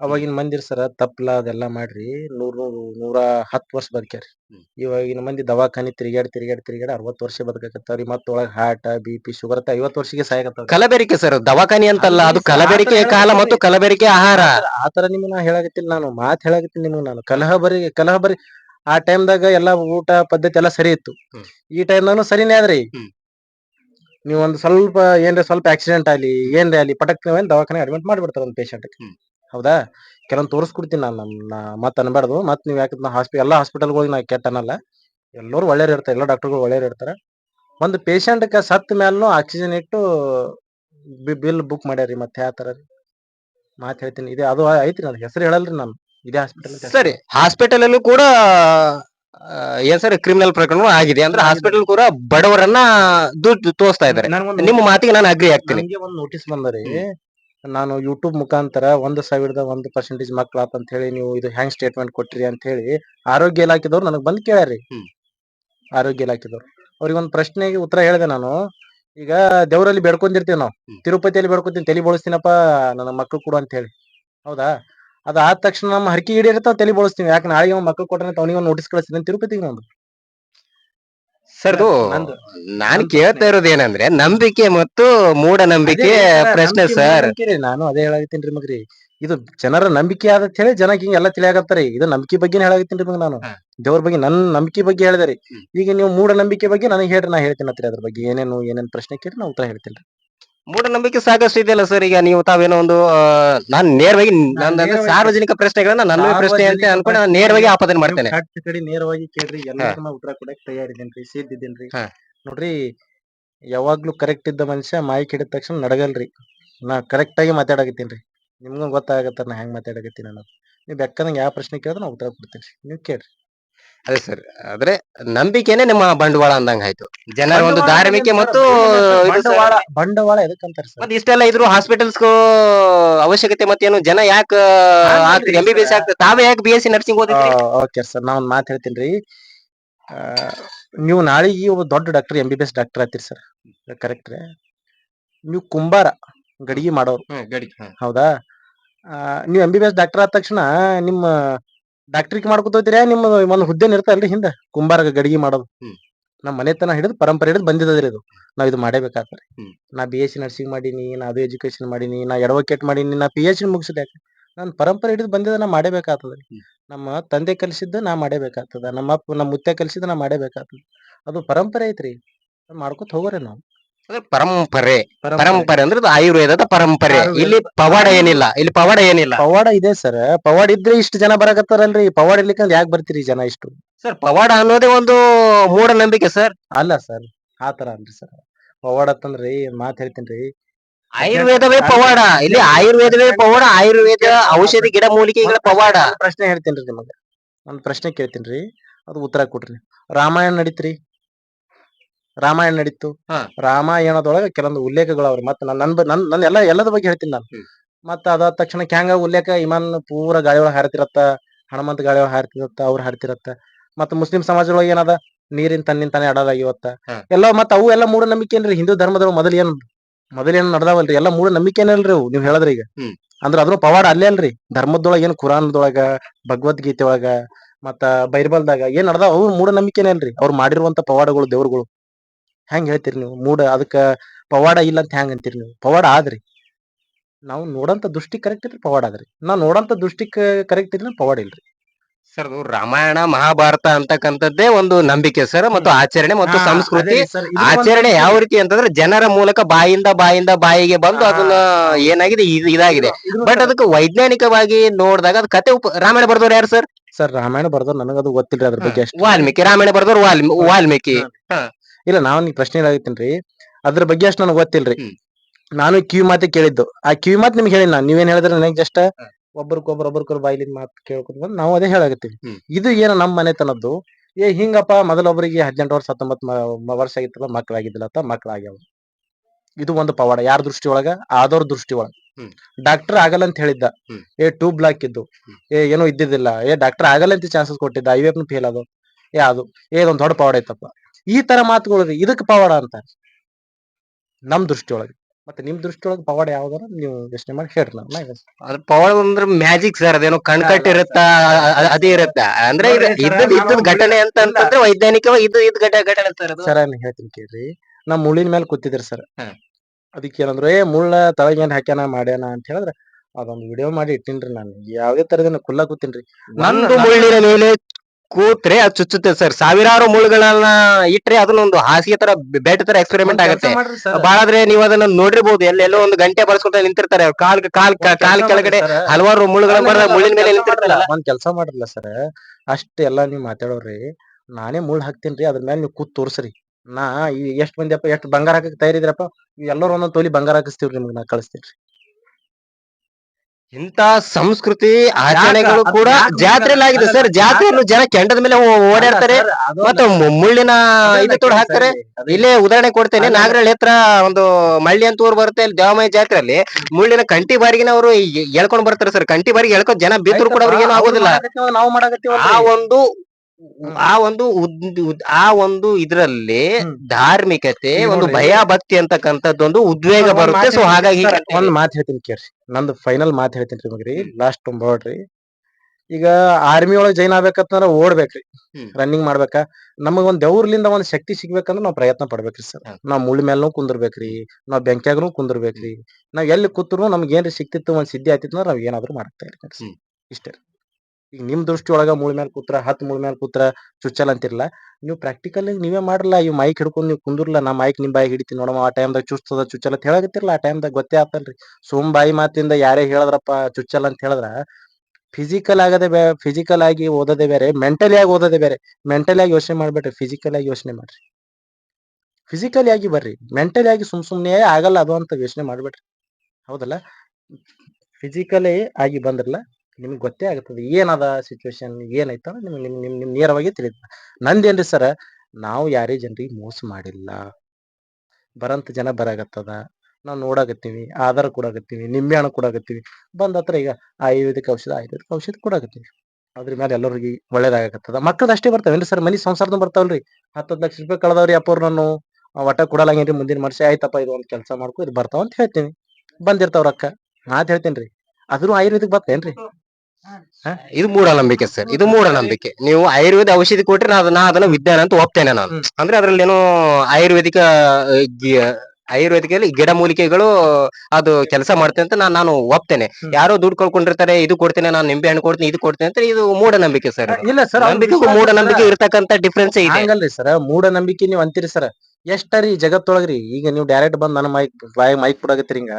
ಅವಾಗಿನ ಮಂದಿರ್ ಸರ ತಪ್ಪಲ ಅದೆಲ್ಲ ಮಾಡ್ರಿ ನೂರ್ ನೂರ್ ನೂರ ಹತ್ತು ವರ್ಷ ಬದುಕ್ಯಾರಿ. ಇವಾಗಿನ ಮಂದಿ ದವಾಖಾನಿ ತಿರುಗಾಡಿ ತಿರುಗಾಡಿ ತಿರುಗಾಡಿ ಅರವತ್ತು ವರ್ಷ ಬದುಕಕತ್ತಾವ್ರಿ ಮತ್ತ ಒಳಗ್ ಹಾರ್ಟ್ ಬಿ ಪಿ ಶುಗರ್ ಅಂತ ಐವತ್ತು ವರ್ಷಕ್ಕೆ ಸಾಯಕತ್ತಾವ ಕಲಬೆರಿಕೆ ಸರ್ ದವಾಖಾನಿ ಅಂತಲ್ಲ ಅದು ಕಲಬೆರಿಕೆ ಕಾಲ. ಮತ್ತು ಕಲಬೆರಿಕೆ ಆಹಾರ. ಆತರ ನಿಮ್ಗೆ ನಾ ಹೇಳಕತ್ತಿಲ್ಲ ನಾನು ಮಾತ್ ಹೇಳಕತ್ತೀನಿ ನಿಮ್ಗೆ ನಾನು. ಕಲಹ ಬರಿ ಕಲಹ ಬರಿ ಆ ಟೈಮ್ದಾಗ ಎಲ್ಲಾ ಊಟ ಪದ್ಧತಿ ಎಲ್ಲಾ ಸರಿ ಇತ್ತು. ಈ ಟೈಮ್ದಾನು ಸರಿನೇ ಆದ್ರಿ. ನೀವು ಒಂದ್ ಸ್ವಲ್ಪ ಏನ್ರ ಸ್ವಲ್ಪ ಆಕ್ಸಿಡೆಂಟ್ ಆಗ್ಲಿ ಏನ್ರಿ ಆಗ್ಲಿ ಪಟಕ್ ದವಾಖಾನೆ ಅಡ್ಮಿಟ್ ಮಾಡ್ಬಿಡ್ತಾರ ಒಂದ್ ಪೇಷಂಟ್ ಹ್ಮ್. ಹೌದಾ? ಕೆಲವೊಂದ್ ತೋರಿಸ್ಕೊಡ್ತೀನಿ ನಾನು ನಮ್ಮ ನಾ ಮತ್ ಅನ್ಬಾರ್ದು. ಮತ್ ನೀವ್ ಯಾಕಂದ್ರೆ ನಾ ಹಾಸ್ಪಿ ಎಲ್ಲಾ ಹಾಸ್ಪಿಟಲ್ಗಳಿಗೆ ನಾ ಕೆಟ್ಟ ಅನ್ನಲ್ಲ ಎಲ್ಲರೂ ಒಳ್ಳೆಯವ್ರು ಇರ್ತಾರೆ ಎಲ್ಲಾ ಡಾಕ್ಟರ್ಗಳು ಒಳ್ಳೆಯವ್ರು ಇರ್ತಾರೆ. ಒಂದು ಪೇಷಂಟ್ ಕ ಸತ್ ಮ್ಯಾಲ್ನು ಆಕ್ಸಿಜನ್ ಇಟ್ಟು ಬಿಲ್ ಬುಕ್ ಮಾಡ್ಯಾರಿ ಮತ್ತೆ ಯಾವ ತರ ಮಾತ್ ಹೇಳ್ತೀನಿ. ಇದೆ ಅದು ಐತ್ರಿ ನನ್ನ ಹೆಸರು ಹೇಳಲ್ರಿ ನಾನು. ಇದೇ ಹಾಸ್ಪಿಟಲ್ ಸರಿ ಹಾಸ್ಪಿಟಲ್ ಅಲ್ಲೂ ಕೂಡ ಏನ್ ಸರ್ ಕ್ರಿಮಿನಲ್ ಪ್ರಕರಣ ಆಗಿದೆ. ಅಂದ್ರೆ. ಹಾಸ್ಪಿಟಲ್ ಕೂಡ ಬಡವರನ್ನ ದುಡ್ಡು ತೋರಿಸ್ತಾ ಇದ್ದಾರೆ ನಿಮ್ಮ ಮಾತಿಗೆ ನಾನು ಅಗ್ರಿ ಆಗ್ತೀನಿ. ಒಂದು ನೋಟಿಸ್ ಬಂದರಿ ನಾನು ಯೂಟ್ಯೂಬ್ ಮುಖಾಂತರ ಒಂದ್ ಸಾವಿರದ ಒಂದು ಪರ್ಸೆಂಟೇಜ್ ಮಕ್ಳು ಅಂತ ಹೇಳಿ ನೀವು ಇದು ಹೆಂಗ್ ಸ್ಟೇಟ್ಮೆಂಟ್ ಕೊಟ್ರಿ ಅಂತ ಹೇಳಿ ಆರೋಗ್ಯ ಇಲಾಖೆದವ್ರು ನನಗ್ ಬಂದ್ ಕೇಳ್ಯಾರಿ. ಆರೋಗ್ಯ ಇಲಾಖೆದವ್ರು. ಅವ್ರಿಗೆ ಒಂದ್ ಪ್ರಶ್ನೆಗೆ ಉತ್ತರ ಹೇಳಿದೆ ನಾನು. ಈಗ ದೇವರಲ್ಲಿ ಬೇಡ್ಕೊಂಡಿರ್ತೀವಿ ನಾವು. ತಿರುಪತಿಯಲ್ಲಿ ಬೇಡ್ಕೊತೀನಿ ತಲೆ ಬೋಳಿಸ್ತೀನಪ್ಪ ನನ್ನ ಮಕ್ಳು ಕೊಡು ಅಂತ ಹೇಳಿ. ಹೌದಾ? ಅದ ಆದ ತಕ್ಷಣ ನಮ್ಮ ಹರಕೆ ಹಿಡಿಯಿರ್ತಾವ ತಲೆ ಬೋಳಿಸ್ತೀವಿ. ಯಾಕೆ ನಾಳೆ ಮಕ್ಳು ಕೊಟ್ಟರೆ ಅವನಿಗೆ ಒಂದು ನೋಟಿಸ್ ಕಳಿಸ್ತೀನಿ ತಿರುಪತಿಗೆ ನಾನು ಸರ್ ನಾನ್ ಕೇಳ್ತಾ ಇರೋದು ಏನಂದ್ರೆ ನಂಬಿಕೆ ಮತ್ತು ಮೂಢನಂಬಿಕೆ ಪ್ರಶ್ನೆ ಸರ್. ನಾನು ಅದೇ ಹೇಳಾಗತ್ತೀನಿ ಮಗ್ರಿ. ಇದು ಜನರ ನಂಬಿಕೆ ಆದ ಹೇಳಿ ಜನಕ್ಕೆ ಹಿಂಗ ಎಲ್ಲ ತಿಳಿಯಾಗತ್ತಾರಿ ಇದು ನಂಬಿಕೆ ಬಗ್ಗೆ ಹೇಳಾಗತ್ತೀನಿ ಮಗ ನಾನು. ದೇವ್ರ ಬಗ್ಗೆ ನನ್ನ ನಂಬಿಕೆ ಬಗ್ಗೆ ಹೇಳಿದೆ ರೀ. ಈಗ ನೀವು ಮೂಢನಂಬಿಕೆ ಬಗ್ಗೆ ನನಗೆ ಹೇಳ್ರಿ ನಾ ಹೇಳ್ತೀನಿ ಅದ್ರ ಬಗ್ಗೆ. ಏನೇನು ಏನೇನ್ ಪ್ರಶ್ನೆ ಕೇಳಿ ನಾ ಉತ್ತರ ಹೇಳ್ತೀನಿ ಮೂಢನಂಬಿಕೆ ಸಾಕಷ್ಟು ಇದೆಯಲ್ಲ ಸರ್ ಈಗ ನೀವು ತಾವೇನೋ ಒಂದು ನಾನು ನೇರವಾಗಿ ನೇರವಾಗಿ- ಸಾರ್ವಜನಿಕ ಪ್ರಶ್ನೆಗಳನ್ನ ನನ್ನ ಪ್ರಶ್ನೆ ಅಂತ ಅನ್ಕೊಂಡು ನಾನು ನೇರವಾಗಿ ಆಪಾದನೆ ಮಾಡ್ತೇನೆ. ಕಟ್ ಕಡೆ ನೇರವಾಗಿ ಕೇಳ್ರಿ ಎಲ್ಲರಿಗೂ ನಾ ಉತ್ತರ ಕೊಡಕ್ ತಯಾರಿದ್ದೇನ್ರಿ ಸಿದ್ದಿದ್ದೇನ್ರಿ. ನೋಡ್ರಿ ಯಾವಾಗ್ಲೂ ಕರೆಕ್ಟ್ ಇದ್ದ ಮನುಷ್ಯ ಮಾಯಿ ಹಿಡಿದ ತಕ್ಷಣ ನಡಗಲ್ರಿ. ನಾ ಕರೆಕ್ಟ್ ಆಗಿ ಮಾತಾಡಕತ್ತೀನಿ ನಿಮ್ಗೂ ಗೊತ್ತಾಗತ್ತ ನಾ ಹೆಂಗ್ ಮಾತಾಡಕತ್ತೀನಿ ಅನ್ನೋದು. ನೀವು ಬೆಕ್ಕದಂಗ ಯಾವ ಪ್ರಶ್ನೆ ಕೇಳಿದ್ರೆ ನಾ ಉತ್ತರ ಕೊಡ್ತೀನಿ ನೀವು ಕೇಳ್ರಿ. ಅದೇ ಸರ್. ಆದ್ರೆ ನಂಬಿಕೆನೆ ನಿಮ್ಮ ಬಂಡವಾಳ ಅಂದಂಗ ಆಯ್ತು ಜನರ ಒಂದು ಧಾರ್ಮಿಕ ಮತ್ತು ಬಂಡವಾಳ ಬಂಡವಾಳ ಎದಕ್ಕಂತಾರ ಸರ್? ಮತ್ತೆ ಇಷ್ಟೆಲ್ಲ ಇದ್ರು ಹಾಸ್ಪಿಟಲ್ಸ್ ಅವಶ್ಯಕತೆ ಮತ್ತೇನು ಜನ ಯಾಕ ಎಂ ಬಿ ಬಿ ಎಸ್ ಆಗ್ತದೆ ತಾವೇ ಯಾಕೆ B S C nursing ಓದಿದ್ರಿ? Okay sir. ನಾ ಒಂದ್ ಮಾತು ಹೇಳ್ತೀನಿ ನೀವು ನಾಳೆಗೆ ಒಬ್ಬ ದೊಡ್ಡ doctor M B B S doctor ಆಗ್ತೀರಿ sir. Correct ರೀ. ನೀವು ಕುಂಬಾರ ಗಡಿಗೆ ಮಾಡೋರು. ಗಡಿ ಹೌದಾ? ನೀವು M B B S doctor ಆದ ತಕ್ಷಣ ನಿಮ್ಮ ಡಾಕ್ಟ್ರಿಗೆ ಮಾಡ್ಕೊತೀರ ನಿಮ್ಮ ಒಂದು ಹುದ್ದೆ ಇರ್ತಲ್ರಿ ಹಿಂದ? ಕುಂಬಾರ ಗಡಿಗೆ ಮಾಡೋದು. ನಮ್ಮ ಮನೆತನ ಹಿಡಿದು ಪರಂಪರೆ ಹಿಡಿದು ಬಂದಿದ್ರಿ ಇದು. ನಾವ್ ಇದು ಮಾಡೇಬೇಕಾಗ್ತದೆ. ನಾ ಬಿ ಎಸ್ ಸಿ ನರ್ಸಿಂಗ್ ಮಾಡೀನಿ ನಾ ಅದು ಎಜುಕೇಶನ್ ಮಾಡೀನಿ ನಾ ಅಡ್ವೊಕೇಟ್ ಮಾಡೀನಿ ನಾ ಪಿ ಎಚ್ ಡಿ ಮುಗಿಸಿದೆ ನಾನು ಪರಂಪರೆ ಹಿಡಿದು ಬಂದಿದ್ದ ನಾ ಮಾಡೇಬೇಕಾಗ್ತದೆ. ನಮ್ಮ ತಂದೆ ಕಲಿಸಿದ್ದು ನಾ ಮಾಡೇಬೇಕಾಗ್ತದ ನಮ್ಮ ಅಪ್ಪ ನಮ್ಮ ಮುತ್ತೆ ಕಲಿಸಿದ್ದು ನಾ ಮಾಡೇಬೇಕಾಗ್ತದ ಅದು ಪರಂಪರೆ ಐತ್ರಿ. ಮಾಡ್ಕೊತ ಹೋಗೋರಿ ನಾವು. ಪರಂಪರೆ. ಪರಂಪರೆ. ಅಂದ್ರೆ ಇದು ಆಯುರ್ವೇದದ ಪರಂಪರೆ. ಇಲ್ಲಿ ಪವಾಡ ಏನಿಲ್ಲ ಇಲ್ಲಿ ಪವಾಡ ಏನಿಲ್ಲ. ಪವಾಡ ಇದೆ ಸರ್. ಪವಾಡ ಇದ್ರೆ ಇಷ್ಟು ಜನ ಬರಕತ್ತಾರಲ್ರಿ. ಪವಾಡ ಇರ್ಲಿಕ್ಕಂದ್ರೆ ಯಾಕೆ ಬರ್ತೀರಿ ಜನ ಇಷ್ಟು? ಸರ್ ಪವಾಡ ಅನ್ನೋದೇ ಒಂದು ಮೂಢನಂಬಿಕೆ ಸರ್. ಅಲ್ಲ ಸರ್ ಆತರ ಅಲ್ರಿ ಸರ್. ಪವಾಡ ಅಂತಂದ್ರಿ ಮಾತ್ ಹೇಳ್ತೀನಿ ಆಯುರ್ವೇದವೇ ಪವಾಡ. ಇಲ್ಲಿ ಆಯುರ್ವೇದವೇ ಪವಾಡ ಆಯುರ್ವೇದ ಔಷಧಿ ಗಿಡ ಮೂಲಿಕೆಗಳ ಪವಾಡ. ಪ್ರಶ್ನೆ ಹೇಳ್ತೀನಿ ರೀ ನಿಮಗೆ. ಒಂದ್ ಪ್ರಶ್ನೆ ಕೇಳ್ತೀನಿ ಅದು ಉತ್ತರ ಕೊಡ್ರಿ. ರಾಮಾಯಣ ನಡೀತ್ರಿ? ರಾಮಾಯಣ ನಡೀತು. ಹಾ. ರಾಮಾಯಣದೊಳಗ ಕೆಲವೊಂದು ಉಲ್ಲೇಖಗಳು ಅವ್ರಿ. ಮತ್ತೆ ನನ್ನ ನನ್ ಬ- ನನ್ ಎಲ್ಲ ಎಲ್ಲದ ಬಗ್ಗೆ ಹೇಳ್ತೀನಿ ನಾನು. ಹ್ಮ್. ಮತ್ತ ಅದಾದ ತಕ್ಷಣ ಕ್ಯಾಂಗ ಉಲ್ಲೇಖ ಇಮಾನ್ ಪೂರ ಗಾಳಿ ಹಾರತಿರತ್ತ ಹಾರ್ತಿರತ್ತ ಹನುಮಂತ ಗಾಳಿ ಒಳಗ್ ಹಾರ್ತಿರತ್ತ ಅವ್ರ ಹಾರ್ತಿರತ್ತ. ಮತ್ತ ಮುಸ್ಲಿಂ ಸಮಾಜದೊಳಗ ಏನದ ನೀರಿನ ತನ್ನಿಂದ ತಾನೇ ಆಡೋದಾಗಿವತ್ತ ಹಾ. ಎಲ್ಲ ಮತ್ತ ಅವು ಎಲ್ಲ ಮೂಢನಂಬಿಕೆ ಏನ್ರಿ? ಹಿಂದೂ ಧರ್ಮದೊಳಗ ಮೊದಲ ಏನ್ ಮೊದಲ ಏನ್ ನಡ್ದಾವಲ್ರಿ? ಎಲ್ಲ ಮೂಢ ನಂಬಿಕೆ ಅವು? ನೀವು ಹೇಳದ್ರಿ ಈಗ. ಹ್ಮ್. ಅಂದ್ರ ಅದ್ರ ಪವಾಡ ಅಲ್ಲೇ ಅಲ್ರಿ. ಧರ್ಮದೊಳಗ ಏನ್ ಕುರಾನ್ದೊಳಗ ಭಗವದ್ಗೀತೆ ಒಳಗ ಮತ್ತ ಬೈರ್ಬಲ್ದಾಗ ಏನ್ ನಡ್ದಾವ? ಅವು ಮೂಢನಂಬಿಕೆನೇ ಅಲ್ರಿ ಅವ್ರು ಮಾಡಿರುವಂತ ಪವಾಡಗಳು ದೇವ್ರುಗಳು. ಹೆಂಗ್ ಹೇಳ್ತೀರಿ ನೀವು? ಮೂಡ ಅದಕ್ಕ ಪವಾಡ ಇಲ್ಲ ಅಂತ ಹೆಂಗ್ ಅಂತೀರಿ ನೀವು? ಪವಾಡ ಆದ್ರಿ. ನಾವು ನೋಡಂತ ದೃಷ್ಟಿ ಕರೆಕ್ಟ್ ಇದ್ರೆ ಪವಾಡ ಆದ್ರಿ. ನಾವು ನೋಡಂತ ದೃಷ್ಟಿ ಕರೆಕ್ಟ್ ಇದ್ರೆ ಪವಾಡ ಇಲ್ರಿ. ಸರ್ ಅದು ರಾಮಾಯಣ ಮಹಾಭಾರತ ಅಂತಕ್ಕಂಥದ್ದೇ ಒಂದು ನಂಬಿಕೆ ಸರ್ ಮತ್ತು ಆಚರಣೆ ಮತ್ತು ಹಾ, ಸಂಸ್ಕೃತಿ. ಅದೇ sir. ಇದು ಒಂದು ಆಚರಣೆ ಯಾವ ರೀತಿ ಅಂತಂದ್ರೆ ಜನರ ಮೂಲಕ ಬಾಯಿಂದ ಬಾಯಿಂದ ಬಾಯಿಗೆ ಬಂದು ಅದನ್ನ ಏನಾಗಿದೆ ಇದು ಇದಾಗಿದೆ. ಬಟ್ ಅದಕ್ಕೆ ವೈಜ್ಞಾನಿಕವಾಗಿ ನೋಡಿದಾಗ ಅದು ಕತೆ ಉಪ ರಾಮಾಯಣ ಬರ್ದವ್ರು ಯಾರು ಸರ್? ಸರ್ ರಾಮಾಯಣ ಬರ್ದವ್ರು ನನಗದು ಗೊತ್ತಿಲ್ಲ ಅದ್ರ ಬಗ್ಗೆ ಅಷ್ಟು. ವಾಲ್ಮೀಕಿ ರಾಮಾಯಣ ಬರ್ದವ್ರು ವಾಲ್ಮೀ ವಾಲ್ಮೀಕಿ. ಹಾ. ಇಲ್ಲ ನಾವ್ ಪ್ರಶ್ನೆ ಏನಾಗತ್ತೀನ್ರಿ ಅದ್ರ ಬಗ್ಗೆ ಅಷ್ಟು ನನಗೆ ಗೊತ್ತಿಲ್ರಿ. ನಾನು ಕಿವಿ ಮಾತೆ ಕೇಳಿದ್ದು. ಆ ಕಿವಿ ಮಾತು ನಿಮ್ಗೆ ಹೇಳಿಲ್ಲ ನಾನು. ನೀವೇನ್ ಹೇಳಿದ್ರೆ ನನಗೆ ಜಸ್ಟ್ ಹಾ. ಒಬ್ರಿಗೊಬ್ರು ಒಬ್ರಿಗೊಬ್ರು ಬಾಯಿಲಿಂದ ಮಾತು ಕೇಳ್ಕೊಂಡ್ ಬಂದು ನಾವು ಅದೇ ಹೇಳಾಗತ್ತೀವಿ. ಇದು ಏನು ನಮ್ಮ ಮನೆತನದ್ದು? ಏ ಹಿಂಗಪ್ಪ ಮೊದಲೊಬ್ಬರಿಗೆ ಹದಿನೆಂಟು ವರ್ಷ ಹತ್ತೊಂಬತ್ ಮ- ವರ್ಷ ಆಗಿತ್ತಲ್ಲ ಮಕ್ಳಾಗಿದ್ದಿಲ್ಲ ಅಂತ ಮಕ್ಳಾಗ್ಯಾವ ಇದು ಒಂದು ಪವಾಡ. ಯಾರ ದೃಷ್ಟಿ ಒಳಗ? ಆದವ್ರ ದೃಷ್ಟಿ ಒಳಗ. ಡಾಕ್ಟರ್ ಆಗಲ್ಲ ಅಂತ ಹೇಳಿದ್ದ. ಏ ಟ್ಯೂಬ್ ಬ್ಲಾಕ್ ಇದ್ದು. ಏ ಏನೋ ಇದ್ದಿದ್ದಿಲ್ಲ. ಏ ಡಾಕ್ಟರ್ ಆಗಲ್ಲ ಅಂತ ಚಾನ್ಸಸ್ ಕೊಟ್ಟಿದ್ದ. ಐ ಫೇಲ್ ಅದು ಏ ಅದು. ಏ ಇದೊಂದ್ ದೊಡ್ಡ ಪವಾಡ ಐತಪ್ಪ ಈ ತರ ಮಾತುಗಳು ಇದಕ್ಕೆ ಇದಕ್ ಪವಾಡ ಅಂತ ನಮ್ ದೃಷ್ಟಿಯೊಳಗೆ. ಮತ್ತೆ ನಿಮ್ ದೃಷ್ಟಿಯೊಳಗೆ ಪವಾಡ ಯಾವ್ದಾರ ನೀವು ಯೋಚನೆ ಮಾಡಿ ಹೇಳ್ರಿ ನಾವು. ಅದ್ರ ಪವಾಡ ಅಂದ್ರೆ ಮ್ಯಾಜಿಕ್ ಸರ್ ಅದೇನೋ ಕಣ್ಕಟ್ಟ ಇರುತ್ತ ಅದೇ ಇರುತ್ತ. ಅಂದ್ರೆ ಇದ್ದದ್ ಘಟನೆ ಅಂತ. ಅಂತಂದ್ರೆ ವೈಜ್ಞಾನಿಕವಾಗಿ ಇದು ಇದ್ ಘಟನೆ ಘಟನೆ ಸರ್ ಅದು ಸರ್ ನಾನು ಹೇಳ್ತೀನಿ ಕೇಳ್ರಿ. ನಮ್ ಮುಳ್ಳಿನ ಮೇಲೆ ಕೂತಿದ್ರಿ ಸರ್. ಅದಕ್ಕೆ ಏನಂದ್ರು ಏ ಮುಳ್ಳ ತಳಗ ಏನ್ ಹಾಕ್ಯಾನ ಮಾಡ್ಯಾನ? ಅಂತ ಹೇಳಿದ್ರೆ ಅದೊಂದು ವಿಡಿಯೋ ಮಾಡಿ ಇಟ್ಟಿನ್ರಿ ನಾನು. ಯಾವ್ದೇ ತರದ ಕುಲ್ಲ ಕೂತೀನ್ರಿ. ನಂದು ಮುಳ್ಳಿನ ಮೇಲೆ ಕೂತ್ರೆ ಅದು ಚುಚ್ಚುತ್ತೆ ಸರ್ ಸಾವಿರಾರು ಮುಳ್ಳುಗಳನ್ನ ಅದನ್ನ ಅದನ್ನೊಂದು ಹಾಸಿಗೆ ತರ ಬೆಡ್ ತರ ಎಕ್ಸ್ಪೆರಿಮೆಂಟ್ ಆಗುತ್ತೆ. ಬಾಳಾದ್ರೆ ನೀವು ಅದನ್ನ ನೋಡಿರ್ಬೋದು. ಎಲ್ಲೆಲ್ಲೋ ಒಂದು ಗಂಟೆ ಬರ್ಸ್ಕೊತ ನಿಂತಿರ್ತಾರೆ. ಅವ್ರ್ ಕಾಲ್ ಕಾಲ್ ಕಾಲ್ ಕೆಳಗಡೆ ಹಲವಾರು ಮುಳ್ಳುಗಳ ಮುಳ್ಳಿನ ಮೇಲೆ ನಿಂತಿರ್ತಾರಲ್ಲ. ಒಂದ್ ಕೆಲಸ ಮಾಡ್ರಲ್ಲ ಸರ್ ಅಷ್ಟ ಎಲ್ಲಾ ನೀವ್ ಮಾತಾಡೋರಿ. ನಾನೇ ಮುಳ್ಳು ಹಾಕ್ತೀನಿ ಅದ್ರ ಮೇಲೆ ನೀವು ಕೂತ್ ತೋರ್ಸ್ರಿ. ನಾ ಈ ಎಷ್ಟ್ ಮಂದಿಯಪ್ಪ ಎಷ್ಟ್ ಬಂಗಾರ ಹಾಕಕ್ ತಯಾರಿದ್ರಪ್ಪ ಎಲ್ಲರೂ ಒಂದೊಂದ್ ತೊಲಿ ಬಂಗಾರ ಹಾಕಿಸ್ತೀವ್ರಿ ನಿಮ್ಗೆ ನಾ ಕಳಿಸ್ತೀನಿ ಇಂತ ಸಂಸ್ಕೃತಿ ಆಚರಣೆಗಳು ಕೂಡ ಜಾತ್ರೆ ಜಾತ್ರೆಯಲ್ಲಿ ಆಗಿದೆ ಸರ್. ಜಾತ್ರೆಯನ್ನು ಜನ ಕೆಂಡದ ಮೇಲೆ ಓಡಾಡ್ತಾರೆ ಮತ್ತೆ ಮುಳ್ಳಿನ ಇದು ತೊಡ ಹಾಕ್ತಾರೆ. ಇಲ್ಲೇ ಉದಾಹರಣೆ ಕೊಡ್ತೇನೆ ನಾಗರಹಳ್ಳಿ ಹತ್ರ ಒಂದು ಮಳ್ಳಿ ಅಂತ ಊರು ಬರುತ್ತೆ ಅಲ್ಲಿ ದೇವಮಯ ಜಾತ್ರೆಯಲ್ಲಿ ಮುಳ್ಳಿನ ಕಂಟಿ ಬಾರಿಗಿನ ಅವರು ಎಳ್ಕೊಂಡ್ ಬರ್ತಾರೆ ಸರ್. ಕಂಟಿ ಬಾರಿಗೆ ಎಳ್ಕೊಂಡ್ ಜನ ಬಿದ್ರು ಕೂಡ ಅವ್ರಿಗೆ ಏನು ಆಗೋದಿಲ್ಲ. ಆ ಒಂದು ಆ ಒಂದು ಉದ್- ಆ ಒಂದು ಇದ್ರಲ್ಲಿ ಹ್ಮ್. ಧಾರ್ಮಿಕತೆ ಈಗ ಒಂದು ನೋಡ್ರಿ. ಭಯ ಭಕ್ತಿ ಅಂತಕ್ಕಂಥದ್ದೊಂದು ಉದ್ವೇಗ ಒಂದ್ ಬರುತ್ತೆ ಮಾತ್ ಸೊ ಹಾಗಾಗಿ ಒಂದು ಮಾತು ಒಂದ್ ಮಾತ್ ಹೇಳ್ತೀನಿ ಕೇಳ್ರಿ ನಂದು ಫೈನಲ್ ಮಾತ್ ಹೇಳ್ತೀನಿ ನಿಮಗ್ರಿ ಲಾಸ್ಟ್ ನೋಡ್ರಿ ಈಗ ಆರ್ಮಿ ಒಳಗ್ ಜೈನ್ ಆಗ್ಬೇಕಂತಂದ್ರ ಓಡ್ಬೇಕ್ರಿ ಹ್ಮ್. ರನ್ನಿಂಗ್ ಮಾಡ್ಬೇಕ ನಮಗ್ ಒಂದ್ ದೇವ್ರಲಿಂದ ಒಂದ್ ಶಕ್ತಿ ಸಿಗ್ಬೇಕಂದ್ರ ನಾವ್ ಪ್ರಯತ್ನ ಪಡ್ಬೇಕ್ರಿ ಸರ್. ನಾವ್ ಮುಳ್ಳ ಮೇಲೂ ಕುಂದಿರ್ಬೇಕ್ರಿ ನಾವ್ ಬೆಂಕ್ಯಾಗನು ಕುಂದಿರ್ಬೇಕ್ರಿ ನಾವ್ ಎಲ್ಲಿ ಕೂತ್ರು ನಮ್ಗೆ ಏನ್ರಿ ಸಿಕ್ತಿತ್ತು ಒಂದ್ ಸಿದ್ಧಿ ಆಯ್ತಿತ್ತು ನಾವ್ ಏನಾದ್ರು ಮಾಡ್ತಾ ಹ್ಮ್. ಇಷ್ಟೇ ರೀ. ಈಗ ನಿಮ್ಮ ದೃಷ್ಟಿ ಒಳಗ ಮ್ಯಾಲ ಕೂತ್ರ ಹತ್ ಮುಳ್ ಮ್ಯಾಲ ಕೂತ್ರ ಚುಚ್ಚಲ್ ಅಂತಿರಲ್ಲ ನೀವು ಪ್ರಾಕ್ಟಿಕಲ್ ನೀವೇ ಮಾಡಿರಲ್ಲ, ಈ ಮೈಕ್ ಹಿಡ್ಕೊಂಡ್ ನೀವು ಕುಂದ್ರಲ್ಲ ನಾ ಮೈಕ್ ನಿಮ್ ಬಾಯಿ ಹಿಡಿತೀನಿ ನೋಡಮ್ಮ, ಆ ಟೈಮ್ದಾಗ ಚುಸ್ತದ ಚುಚ್ಚಲ್ಲ ಅಂತ ಹೇಳಕತ್ತಿರಲ್ಲ ಆ ಟೈಮ್ದಾಗ ಗೊತ್ತೇ ಆತಲ್ರಿ ಸುಮ್ ಬಾಯಿ ಮಾತಿಂದ ಯಾರೇ ಹೇಳದ್ರಪ್ಪ ಚುಚ್ಚಲ್ಲ ಅಂತ ಹೇಳಿದ್ರ ಫಿಸಿಕಲ್ ಆಗದೆ ಬೇ ಫಿಸಿಕಲ್ ಆಗಿ ಓದೋದೇ ಬೇರೆ ಮೆಂಟಲಿ ಆಗಿ ಓದೋದೇ ಬೇರೆ ಮೆಂಟಲಿ ಆಗಿ ಯೋಚನೆ ಮಾಡ್ಬೇಡ್ರಿ ಫಿಸಿಕಲ್ ಆಗಿ ಯೋಚನೆ ಮಾಡ್ರಿ. ಫಿಸಿಕಲಿ ಆಗಿ ಬರ್ರಿ ಮೆಂಟಲಿ ಆಗಿ ಸುಮ್ ಸುಮ್ನೆ ಆಗಲ್ಲ ಅದು ಅಂತ ಯೋಚನೆ ಮಾಡ್ಬೇಡ್ರಿ. ಹೌದಲ್ಲ? ಫಿಸಿಕಲಿ ಆಗಿ ಬಂದ್ರಲ್ಲ ನಿಮ್ಗೆ ಗೊತ್ತೇ ಆಗ್ತದೆ ಏನದ ಸಿಚುವೇಶನ್ ಏನೈತ ನಿಮ್ಗೆ ನಿಮ್ ನಿಮ್ ನಿಮ್ ನೇರವಾಗಿ ತಿಳಿದ ನಂದೇನ್ರಿ ಸರ ನಾವು ಯಾರೇ ಜನರಿಗೆ ಮೋಸ ಮಾಡಿಲ್ಲ. ಬರಂತ ಜನ ಬರಾಗತ್ತದ ನಾವು ನೋಡಾಕತ್ತೀವಿ, ಆಧಾರ ಕೊಡಾಕತ್ತೀವಿ ನಿಂಬೆ ಹಣ್ಣು ಕೊಡಾಕತ್ತೀವಿ. ಬಂದ ಹತ್ರ ಈಗ ಆಯುರ್ವೇದಿಕ್ ಔಷಧ ಆಯುರ್ವೇದಿಕ್ ಔಷಧ ಕೊಡಾಕತ್ತೀವಿ. ಅದ್ರ ಮೇಲೆ ಎಲ್ಲರಿಗೆ ಒಳ್ಳೇದಾಗತ್ತದ ಮಕ್ಕಳದ ಅಷ್ಟೇ ಬರ್ತಾವೇನ್ರಿ ಸರ್ ಮನಿ ಸಂಸಾರದ ಬರ್ತಾವಲ್ರಿ. ಹತ್ತು ಲಕ್ಷ ರೂಪಾಯಿ ಕಳೆದವ್ರಿ ಅಪ್ಪವ್ರು ನಾನು ಒಟ್ಟ ಕೊಡಲಾಗೇನ್ರಿ ಮುಂದಿನ ಮನುಷ್ಯ ಆಯ್ತಪ್ಪ ಇದು ಒಂದು ಕೆಲಸ ಮಾಡ್ಕೊ, ಇದು ಬರ್ತಾವ ಅಂತ ಹೇಳ್ತೀನಿ. ಬಂದಿರ್ತಾವ ರೊಕ್ಕ. ಮಾತ್ ಹೇಳ್ತೇನ್ರಿ. ಅದ್ರೂ ಆಯುರ್ವೇದಿಕ್ ಬರ್ತೇನ್ರಿ ಇದು ಮೂಢನಂಬಿಕೆ ಸರ್. ಇದು ಮೂಢನಂಬಿಕೆ ನೀವು ಆಯುರ್ವೇದ ಔಷಧಿ ಕೊಟ್ರೆ ನಾನು ಅದನ್ನ ಅದನ್ನ ವಿಜ್ಞಾನ ಅಂತ ಒಪ್ತೇನೆ ನಾನು. ಅಂದ್ರೆ ಅದ್ರಲ್ಲಿ ಏನೋ ಆಯುರ್ವೇದಿಕ ಆಯುರ್ವೇದಿಕಲ್ಲಿ ಗಿಡಮೂಲಿಕೆಗಳು ಅದು ಕೆಲಸ ಮಾಡುತ್ತೆ ಅಂತ ನಾನು ನಾನು ಒಪ್ತೇನೆ. ಯಾರೋ ದುಡ್ಡು ಕಳ್ಕೊಂಡಿರ್ತಾರೆ ಇದು ಕೊಡ್ತೇನೆ ನಾನು ನಿಂಬೆ ಹಣ್ಣು ಕೊಡ್ತೀನಿ ಇದು ಕೊಡ್ತೇನೆ ಅಂತ ಇದು ಮೂಢನಂಬಿಕೆ ಸರ್. ಇಲ್ಲ ಸರ್ ನಂಬಿಕೆಗೂ ಮೂಢನಂಬಿಕೆ ಇರ್ತಕ್ಕಂತ ಡಿಫ್ರೆನ್ಸ್ ಇದೆ. ಹಂಗಲ್ರಿ ಸರ್ ಮೂಢನಂಬಿಕೆ ನೀವು ಅಂತೀರಿ ಸರ್. ಎಷ್ಟರಿ ಜಗತ್ತೊಳಗ್ರಿ? ಈಗ ನೀವು ಡೈರೆಕ್ಟ್ ಬಂದ್ ನನ್ನ ಮೈಕ್ ಬಾಯ್ ಮೈಕ್ ಕೊಡಾಗತ್ತೀರಿ ಹಿಂಗ.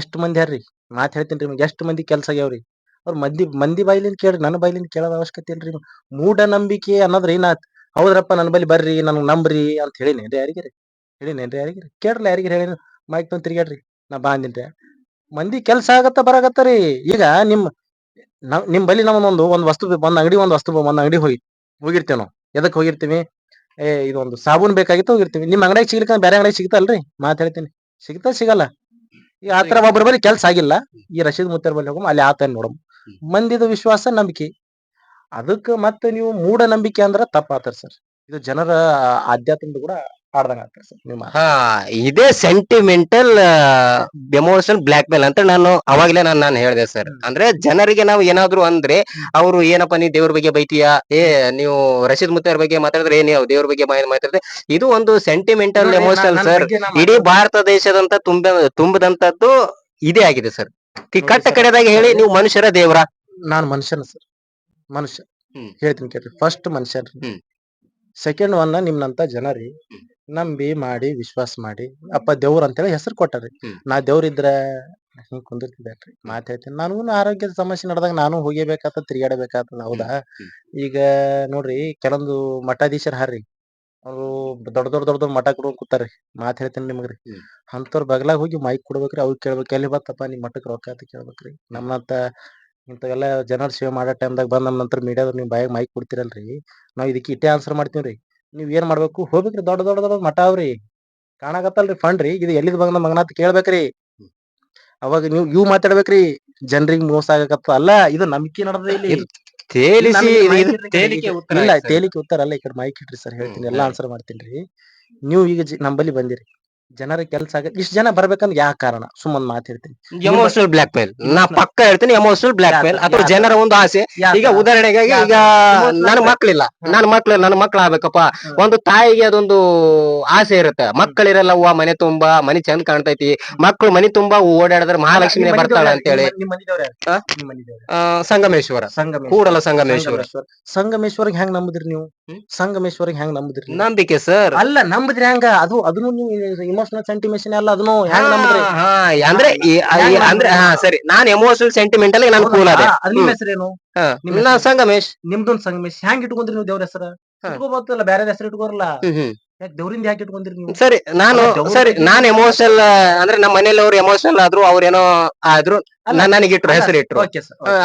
ಎಷ್ಟ್ ಮಂದಿ ಯಾರ್ರಿ? ಮಾತ್ ಹೇಳ್ತೀನಿ ನಿಮ್ಗೆ. ಎಷ್ಟ್ ಮಂದಿ ಕೆಲ್ಸ ಆಗ್ಯಾವ್ರಿ? ಅವ್ರ ಮಂದಿ ಮಂದಿ ಬಾಯ್ಲಿಂದ ಕೇಳ್ರಿ ನನ್ನ ಬಾಯ್ಲಿಂದ ಕೇಳೋದ ಅವಶ್ಯಕತೆ ಇಲ್ರಿ ಮೂಢನಂಬಿಕೆ ಅನ್ನೋದ್ರ ಏನಾತ್? ಹೌದ್ರಪ್ಪ ನನ್ನ ಬಳಿ ಬರ್ರಿ ನನ್ ನಂಬ್ರಿ ಅಂತ ಹೇಳಿನಿ. ಹೇಳಿನೇನ್ರಿ ಯಾರಿಗಿರಿ? ಹೇಳಿನೇನ್ರಿ ಯಾರಿಗಿರಿ? ಕೇಳ್ರಲ್ಲ ಯಾರಿಗಿರಿ ಹೇಳಿ ಮೈಕ್ ತಂದ್ ತಿರ್ಗಾಡ್ರಿ ನಾ ಬಾ ಅಂದಿನ್ರಿ. ಮಂದಿ ಕೆಲ್ಸ ಆಗತ್ತ ಬರಾಕತ್ತರಿ ಈಗ ನಿಮ್ ನಾವ್ ನಿಮ್ ಬಲ್ಲಿ ಒಂದು ಒಂದ್ ವಸ್ತು ಒಂದ್ ಅಂಗಡಿ ಒಂದ್ ವಸ್ತು ಒಂದ್ ಅಂಗಡಿ ಹೋಗಿ ಹೋಗಿರ್ತೇವೆ ನಾವು. ಎದಕ್ ಹೋಗಿರ್ತೀವಿ? ಏ ಇದೊಂದು ಸಾಬೂನ್ ಬೇಕಾಗಿತ್ತು ಹೋಗಿರ್ತೀವಿ. ನಿಮ್ ಅಂಗಡಿಗೆ ಸಿಗ್ಲಿಕ್ಕ ಬೇರೆ ಅಂಗಡಿಯಾಗ ಸಿಗ್ತಲ್ರಿ? ಮಾತ್ ಹೇಳ್ತೀನಿ. ಸಿಗ್ತಾ ಸಿಗಲ್ಲ. ಈ ಆತರ ಒಬ್ಬರ ಬಳಿ ಕೆಲ್ಸ ಆಗಿಲ್ಲ. ಈ ರಶೀದ್ ಮುತ್ತರ್ ಬಳಿ ಹೋಗಮ್ ಅಲ್ಲಿ ಆತ ನೋಡಮ್. ಮಂದಿದ ವಿಶ್ವಾಸ ನಂಬಿಕೆ. ಅದಕ್ಕ ಮತ್ತೆ ನೀವು ಮೂಢ ನಂಬಿಕೆ ಅಂದ್ರ ತಪ್ಪಾತಾರ ಸರ್. ಇದು ಜನರ ಆಧ್ಯಾತ್ಮದ ಕೂಡ ಆಡ್ದಂಗ ಆಗ್ತಾರೆ ಸರ್ ನಿಮ್ಮ ಹಾ ಇದೇ ಸೆಂಟಿಮೆಂಟಲ್ ಎಮೋಷನ್ ಬ್ಲಾಕ್ ಮೇಲ್ ಅಂತ ನಾನು ಅವಾಗ್ಲೇ ನಾನು ನಾನು ಹೇಳಿದೆ ಸರ್. ಅಂದ್ರೆ ಜನರಿಗೆ ನಾವು ಏನಾದ್ರು ಅಂದ್ರೆ ಅವರು ಏನಪ್ಪ ನೀ ದೇವ್ರ ಬಗ್ಗೆ ಬೈತೀಯಾ? ಏ ನೀವು ರಶೀದ್ ಮುತ್ತಾರ್ ಬಗ್ಗೆ ಮಾತಾಡಿದ್ರೆ ಏನ್ ದೇವ್ರ ಬಗ್ಗೆ ಮಾತಾಡ್- ಮಾತಾಡಿದ್ರೆ ಇದು ಒಂದು ಸೆಂಟಿಮೆಂಟಲ್ ಎಮೋಷನ್ ಎಮೋಷನಲ್ ಸರ್ ಇಡೀ ಭಾರತ ದೇಶದಂತ ತುಂಬ ತುಂಬದಂತದ್ದು ಇದೇ ಆಗಿದೆ ಸರ್. ಕಟ್ಟ ಕಡೆದಾಗ ಹೇಳಿ ನೀವು ಮನುಷ್ಯರ ದೇವ್ರ ನಾನು ಮನುಷ್ಯನ ಸರ್ ಮನುಷ್ಯ ಹ್ಮ್. ಹೇಳ್ತೀನಿ ಕೇಳ್ರಿ ಫಸ್ಟ್ ಮನುಷ್ಯನ್ ಹ್ಮ್. ಸೆಕೆಂಡ್ ಒನ್ ನಿಮ್ನಂತ ಜನರಿ ರೀ ಹ್ಮ್. ನಂಬಿ ಮಾಡಿ ವಿಶ್ವಾಸ ಮಾಡಿ ಅಪ್ಪ ದೇವ್ರ ಅಂತೇಳಿ ಹೆಸರು ಕೊಟ್ಟಾರಿ ಹ್ಮ್. ನಾ ದೇವ್ರ ಇದ್ರ ಹಿಂಗ್ ಕುಂದಿರ್ತಿದ್ದೇನ್ರಿ ಮಾತ್ ಹೇಳ್ತೀನಿ ನಾನು ಆರೋಗ್ಯದ ಸಮಸ್ಯೆ ನಡೆದಾಗ ನಾನು ಹೋಗಬೇಕಾಗ್ತದ ತಿರ್ಗಾಡಬೇಕಾಗ್ತದ ಹೌದಾ ಹ್ಮ್. ಈಗ ನೋಡ್ರಿ ಕೆಲವೊಂದು ಮಠಾಧೀಶರ ಹಾರ್ರಿ ಅವ್ರು ದೊಡ್ಡ ದೊಡ್ಡ ದೊಡ್ಡ ದೊಡ್ಡ ಮಠ ಕೊಡ್ಕೊಂಡ್ ಕೂತಾರ್ರಿ. ಮಾತ್ ಹೇಳ್ತೀನಿ ನಿಮಗ್ರಿ. ಅಂತವ್ರ ಬಗಲಾಗ ಹೋಗಿ ಮೈಕ್ ಕೊಡ್ಬೇಕ್ರಿ ಅವ್ರು ಕೇಳ್ಬೇಕು ಎಲ್ಲಿ ಬತ್ತಪ್ಪ ನಿಮ್ಮ ಮಠಕ್ಕೆ ರೊಕ್ಕ ಅಂತ ಕೇಳ್ಬೇಕ್ರಿ. ನಮ್ಮಂತ ಇಂಥವೆಲ್ಲ ಜನರ ಸೇವೆ ಮಾಡೋ ಟೈಮ್ದಾಗ ಬಂದ್ ನಮ್ಮ ನಂತರ ಮೀಡಿಯಾದವ್ರು ನೀವು ಬಾಯಾಗ ಮೈಕ್ ಕೊಡ್ತಿರಲ್ರಿ. ನಾವ್ ಇದಕ್ಕೆ ಇಟ್ಟೇ ಆನ್ಸರ್ ಮಾಡ್ತೀವ್ರಿ. ನೀವ್ ಏನ್ ಮಾಡ್ಬೇಕು? ಹೋಗ್ಬೇಕ್ರಿ ದೊಡ್ಡ ದೊಡ್ಡ ದೊಡ್ಡ ಮಠ ಅವ್ರಿ. ಕಾಣಾಕತ್ತಲ್ರಿ ಫಂಡ್ ರೀ. ಇದು ಎಲ್ಲಿದ್ ಬಂದ ಮಗನಾತ್ ಕೇಳ್ಬೇಕ್ರಿ. ಅವಾಗ ನೀವು ಇವ್ ಮಾತಾಡ್ಬೇಕ್ರಿ. ಜನರಿಗೆ ಮೋಸ ಆಗಕತ್ತ. ಅಲ್ಲ ಇದು ನಂಬಿಕೆ ನಡೆದ ಇಲ್ಲಿ. ತೇಲಿಸಿ ತೇಲಿಕೆ ಉತ್ತರ ಇಲ್ಲ ತೇಲಿಕ್ಕೆ ತೇಲಿಕೆ ಉತ್ತರ ಅಲ್ಲ ಈ ಕಡೆ ಮೈಕ್ ಇಟ್ರಿ ಸರ್ ಹೇಳ್ತೀನಿ. ಎಲ್ಲಾ. ಆನ್ಸರ್ ಮಾಡ್ತೀನಿ ನೀವು ಈಗ ಜಿ- ನಂಬಲ್ಲಿ ಬಂದಿರಿ. ಜನರ ಕೆಲಸ ಆಗ ಇಷ್ಟ ಜನ ಬರ್ಬೇಕಂದ್ರೆ ಯಾವ ಕಾರಣ? ಸುಮ್ಮನೆ ಮಾತು ಹೇಳ್ತೀನಿ. ಎಮೋಷನಲ್ ಬ್ಲಾಕ್ ಮೇಲ್ ನಾ ಪಕ್ಕ ಹೇಳ್ತೀನಿ ಎಮೋಷನಲ್ ಬ್ಲಾಕ್ ಮೇಲ್ ಅಥವಾ ಜನರ ಒಂದು ಆಸೆ. ಈಗ ಉದಾಹರಣೆಗೆ ಉದಾಹರಣೆಗಾಗಿ ಈಗ ನನ್ನ ಮಕ್ಕಳಿಲ್ಲ ಮಕ್ಳಿಲ್ಲ. ನನ್ನ ಮಕ್ಳು ನನ್ನ ಮಕ್ಳು ಆಗ್ಬೇಕಪ್ಪ. ಒಂದು ತಾಯಿಗೆ ಅದೊಂದು ಆಸೆ ಇರುತ್ತೆ. ಮಕ್ಕಳಿರಲ್ಲವ್ವ ಮನೆ ತುಂಬಾ ಮನೆ ಚಂದ ಕಾಣ್ತೈತಿ. ಮಕ್ಕಳು ಮನೆ ತುಂಬಾ ಓಡಾಡಿದ್ರೆ ಮಹಾಲಕ್ಷ್ಮಿ ಬರ್ತಾಳ ಅಂತ ಹೇಳಿ ಸಂಗಮೇಶ್ವರ. ಕೂಡಲ್ಲ ಕೂಡಲ ಸಂಗಮೇಶ್ವರ. ಸಂಗಮೇಶ್ವರ. ಸಂಗಮೇಶ್ವರಿಗೆ ಹೆಂಗ್ ನಂಬುದ್ರಿ ನೀವು? ಸಂಗಮೇಶ್ವರ ಸಂಗಮೇಶ್ವರಿಗೆ ಹೆಂಗ್ ನಂಬುದ್ರಿ? ನಂಬಿಕೆ ಸರ್. ಅಲ್ಲ ನಂಬುದ್ರಿ ಹೆಂಗ? ಅದು ಅದನ್ನು ನೀವು ಇಮೋಷನಲ್ ಸೆಂಟಿಮೇಷನ್ ಅಲ್ಲ ಅದನ್ನು ಹೆಂಗ್ ನಂಬುದ್ರಿ ಅಂದ್ರೆ ಈ- ಈ- ಅಂದ್ರೆ ಹಾ ಸರಿ. ನಾನ್ ಎಮೋಷನಲ್ ಸೆಂಟಿಮೆಂಟಲ್ ನಾನು ಕೂಲ್ ಅದೇ? ಅದ್. ಹೆಸರೇನು? ಹಾ. ನಿಮ್ಮ ಸಂಗಮೇಶ್. ನಿಮ್ದೊಂದ್ ಸಂಗಮೇಶ್. ಹೆಂಗ್ ಇಟ್ಕೊಂಡ್ರಿ ನೀವು ದೇವ್ರ ಹೆಸರ? ಹಾ. ಇಟ್ಕೋಬೋದಲ್ಲ ಬೇರೆ ಹೆಸರು ಇಟ್ಕೋರಲ್ಲ. ಹ್ಮ್ ಹ್ಮ್. ಯಾಕೆ ದೇವ್ರಿಂದ ಯಾಕೆ ಇಟ್ಕೊಂಡಿರಿ ನೀವು? ಸರಿ ನಾನು ಸರಿ ನಾನು ಎಮೋಷನಲ್ ಅಂದ್ರೆ ನಮ್ಮ ಮನೇಲಿ ಅವ್ರು ಎಮೋಷನಲ್ ಆದ್ರು ಅವ್ರೇನೋ ಆದ್ರು ನನಗೆ ಇಟ್ರು ಹೆಸರು ಇಟ್ರು.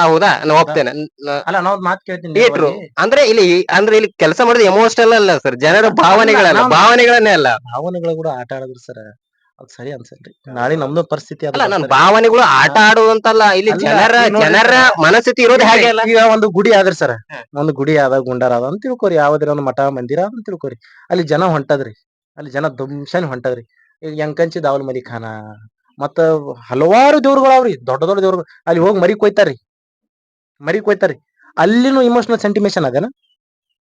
ಹೌದಾ? ನಾ ಒಪ್ತೇನೆ. ಅಲ್ಲ ನಾವು ಮಾತು ಕೇಳ್ತೀನಿ ಇಟ್ರು. ಅಂದ್ರೆ ಇಲ್ಲಿ ಅಂದ್ರೆ ಇಲ್ಲಿ ಕೆಲಸ ಮಾಡೋದು ಎಮೋಷನಲ್ ಅಲ್ಲ ಸರ್. ಜನರ ಭಾವನೆಗಳಲ್ಲ ಭಾವನೆಗಳನ್ನೇ ಅಲ್ಲ. ಭಾವನೆಗಳು ಕೂಡ ಆಟ ಆಡಿದ್ರು ಸರ್. ಅದ್ ಸರಿ ಅನ್ಸಲ್ರಿ. ನಾಳೆ ನಮ್ದು ಪರಿಸ್ಥಿತಿ ಅಲ್ಲ ಭಾವನೆಗಳು ಆಟ ಆಡುವಂತಲ್ಲ ಇಲ್ಲಿ ಅಲ್ಲ, ಜನರ ನೋಡಿ ಜನರ ಮನಸ್ಥಿತಿ ಇರೋದು ಹಾಗೆ ಅಲ್ಲ. ಈಗ ಒಂದು ಗುಡಿ ಆದ್ರಿ ಸರ್. ಒಂದು ಗುಡಿ ಆದ ಗುಂಡಾರ ಅದ ಅಂತ ತಿಳ್ಕೊರಿ ಯಾವ್ದ್ರ ಒಂದು ಮಠ ಮಂದಿರ ಅಂತ ತಿಳ್ಕೊರಿ. ಅಲ್ಲಿ ಜನ ಹೊಂಟದ್ರಿ ಅಲ್ಲಿ ಜನ ದುಂಶನ್ ಹೊಂಟದ್ರಿ. ಈಗ ಯಂಕಂಚಿ ದಾವಲ್ ಮಲಿ ಖಾನ ಮತ್ತ ಹಲವಾರು ದೇವ್ರುಗಳು ಅವ್ರಿ ದೊಡ್ಡ ದೊಡ್ಡ ದೇವ್ರುಗಳು. ಅಲ್ಲಿ ಹೋಗಿ ಮರಿ ಕೊಯ್ತಾರ್ರಿ. ಮರಿ ಕೊಯ್ತಾರ್ರಿ. ಅಲ್ಲಿನೂ ಇಮೋಷನಲ್ ಸೆಂಟಿಮೇಶನ್ ಅದೇನ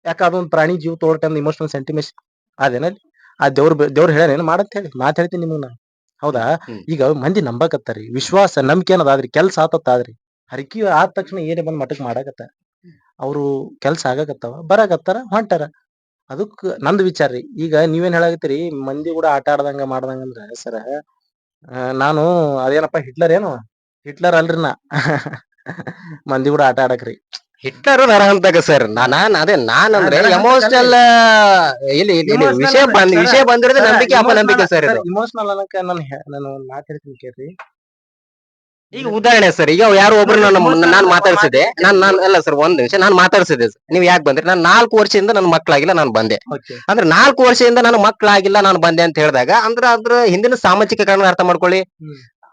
ಯಾಕ ಅದೊಂದು ಪ್ರಾಣಿ ಜೀವ ತೋರ್ಟ ಇಮೋಷನಲ್ ಸೆಂಟಿಮೇಶನ್ ಅದೇನ ಅಲ್ಲಿ? ಆ ದೇವ್ರ ದೇವ್ರ ಹೇಳ್ಯಾನೇನು ಮಾಡಂತ ಹೇಳಿ? ಮಾತ್ ಹೇಳ್ತೀನಿ ನಿಮಗ್ ನಾ ಹೌದಾ? ಈಗ ಮಂದಿ ನಂಬಕತ್ತಾರಿ. ವಿಶ್ವಾಸ ನಂಬಿಕೆ ಅನ್ನೋದಾದ್ರಿ ಕೆಲ್ಸ ಆತತ್ತಾದ್ರಿ. ಹರಕಿ ಆದ ತಕ್ಷಣ ಏನೇ ಬಂದ್ ಮಠಕ್ ಮಾಡಾಕತ್ತ. ಅವ್ರು ಕೆಲ್ಸ ಆಗಕತ್ತಾವ ಬರಾಕತ್ತಾರ ಹೊಂಟಾರ. ಅದಕ್ ನಂದ್ ವಿಚಾರ ರೀ. ಈಗ ನೀವೇನ್ ಹೇಳಾಕತ್ತೀರಿ? ಮಂದಿ ಕೂಡ ಆಟ ಆಡ್ದಂಗ ಮಾಡ್ದಂಗ ಅಂದ್ರ ಸರ ನಾನು ಅದೇನಪ್ಪ ಹಿಟ್ಲರ್ ಏನು? ಹಿಟ್ಲರ್ ಅಲ್ರಿ ನಾ. ಮಂದಿ ಕೂಡ ಆಟ ಆಡಕ್ರಿ ಹಿಟ್ಲರ್ ನರಹಂತಕ ಸರ್. ನಾನ್ ಅದೇ ನಾನ್ ಅಂದ್ರೆ ಎಮೋಷನಲ್ ಇಲ್ಲಿ ಇಲ್ಲಿ ವಿಷಯ ಬಂದ್ ವಿಷಯ ಬಂದಿರೋದು ನಂಬಿಕೆ ಅಪನಂಬಿಕೆ ಸರ್ ಇದು. ಇಮೋಷನಲ್ ಅನ್ನಕ ನಾನು ನಾನು ಮಾತಾಡ್ತೀನಿ ಕೇಳ್ರಿ. ಈಗ ಉದಾಹರಣೆ ಸರ್ ಈಗ ಯಾರೋ ಒಬ್ರು ನಾನು Emotional ನಾನು ಮಾತಾಡ್ಸಿದೆ. ನಾನ್ ನಾನ್ ಅಲ್ಲ ಸರ್ ಒಂದ್ ನಿಮಿಷ ನಾನು ಮಾತಾಡ್ಸಿದೆ ನೀವು ನೀವ್ ಯಾಕೆ ಬಂದ್ರಿ? ನಾನ್ ನಾಲ್ಕು ವರ್ಷದಿಂದ ನನ್ನ ಮಕ್ಕಳಾಗಿಲ್ಲ ನಾನು ಬಂದೆ. ಅಂದ್ರೆ ನಾಲ್ಕು ವರ್ಷದಿಂದ ನನ್ನ ಮಕ್ಕಳಾಗಿಲ್ಲ ನಾನು ಬಂದೆ ಅಂತ ಹೇಳಿದಾಗ ಅಂದ್ರೆ ಅದ್ರ ಹಿಂದಿನ ಸಾಮಾಜಿಕ ಕಾರಣ ಅರ್ಥ ಮಾಡ್ಕೊಳ್ಳಿ.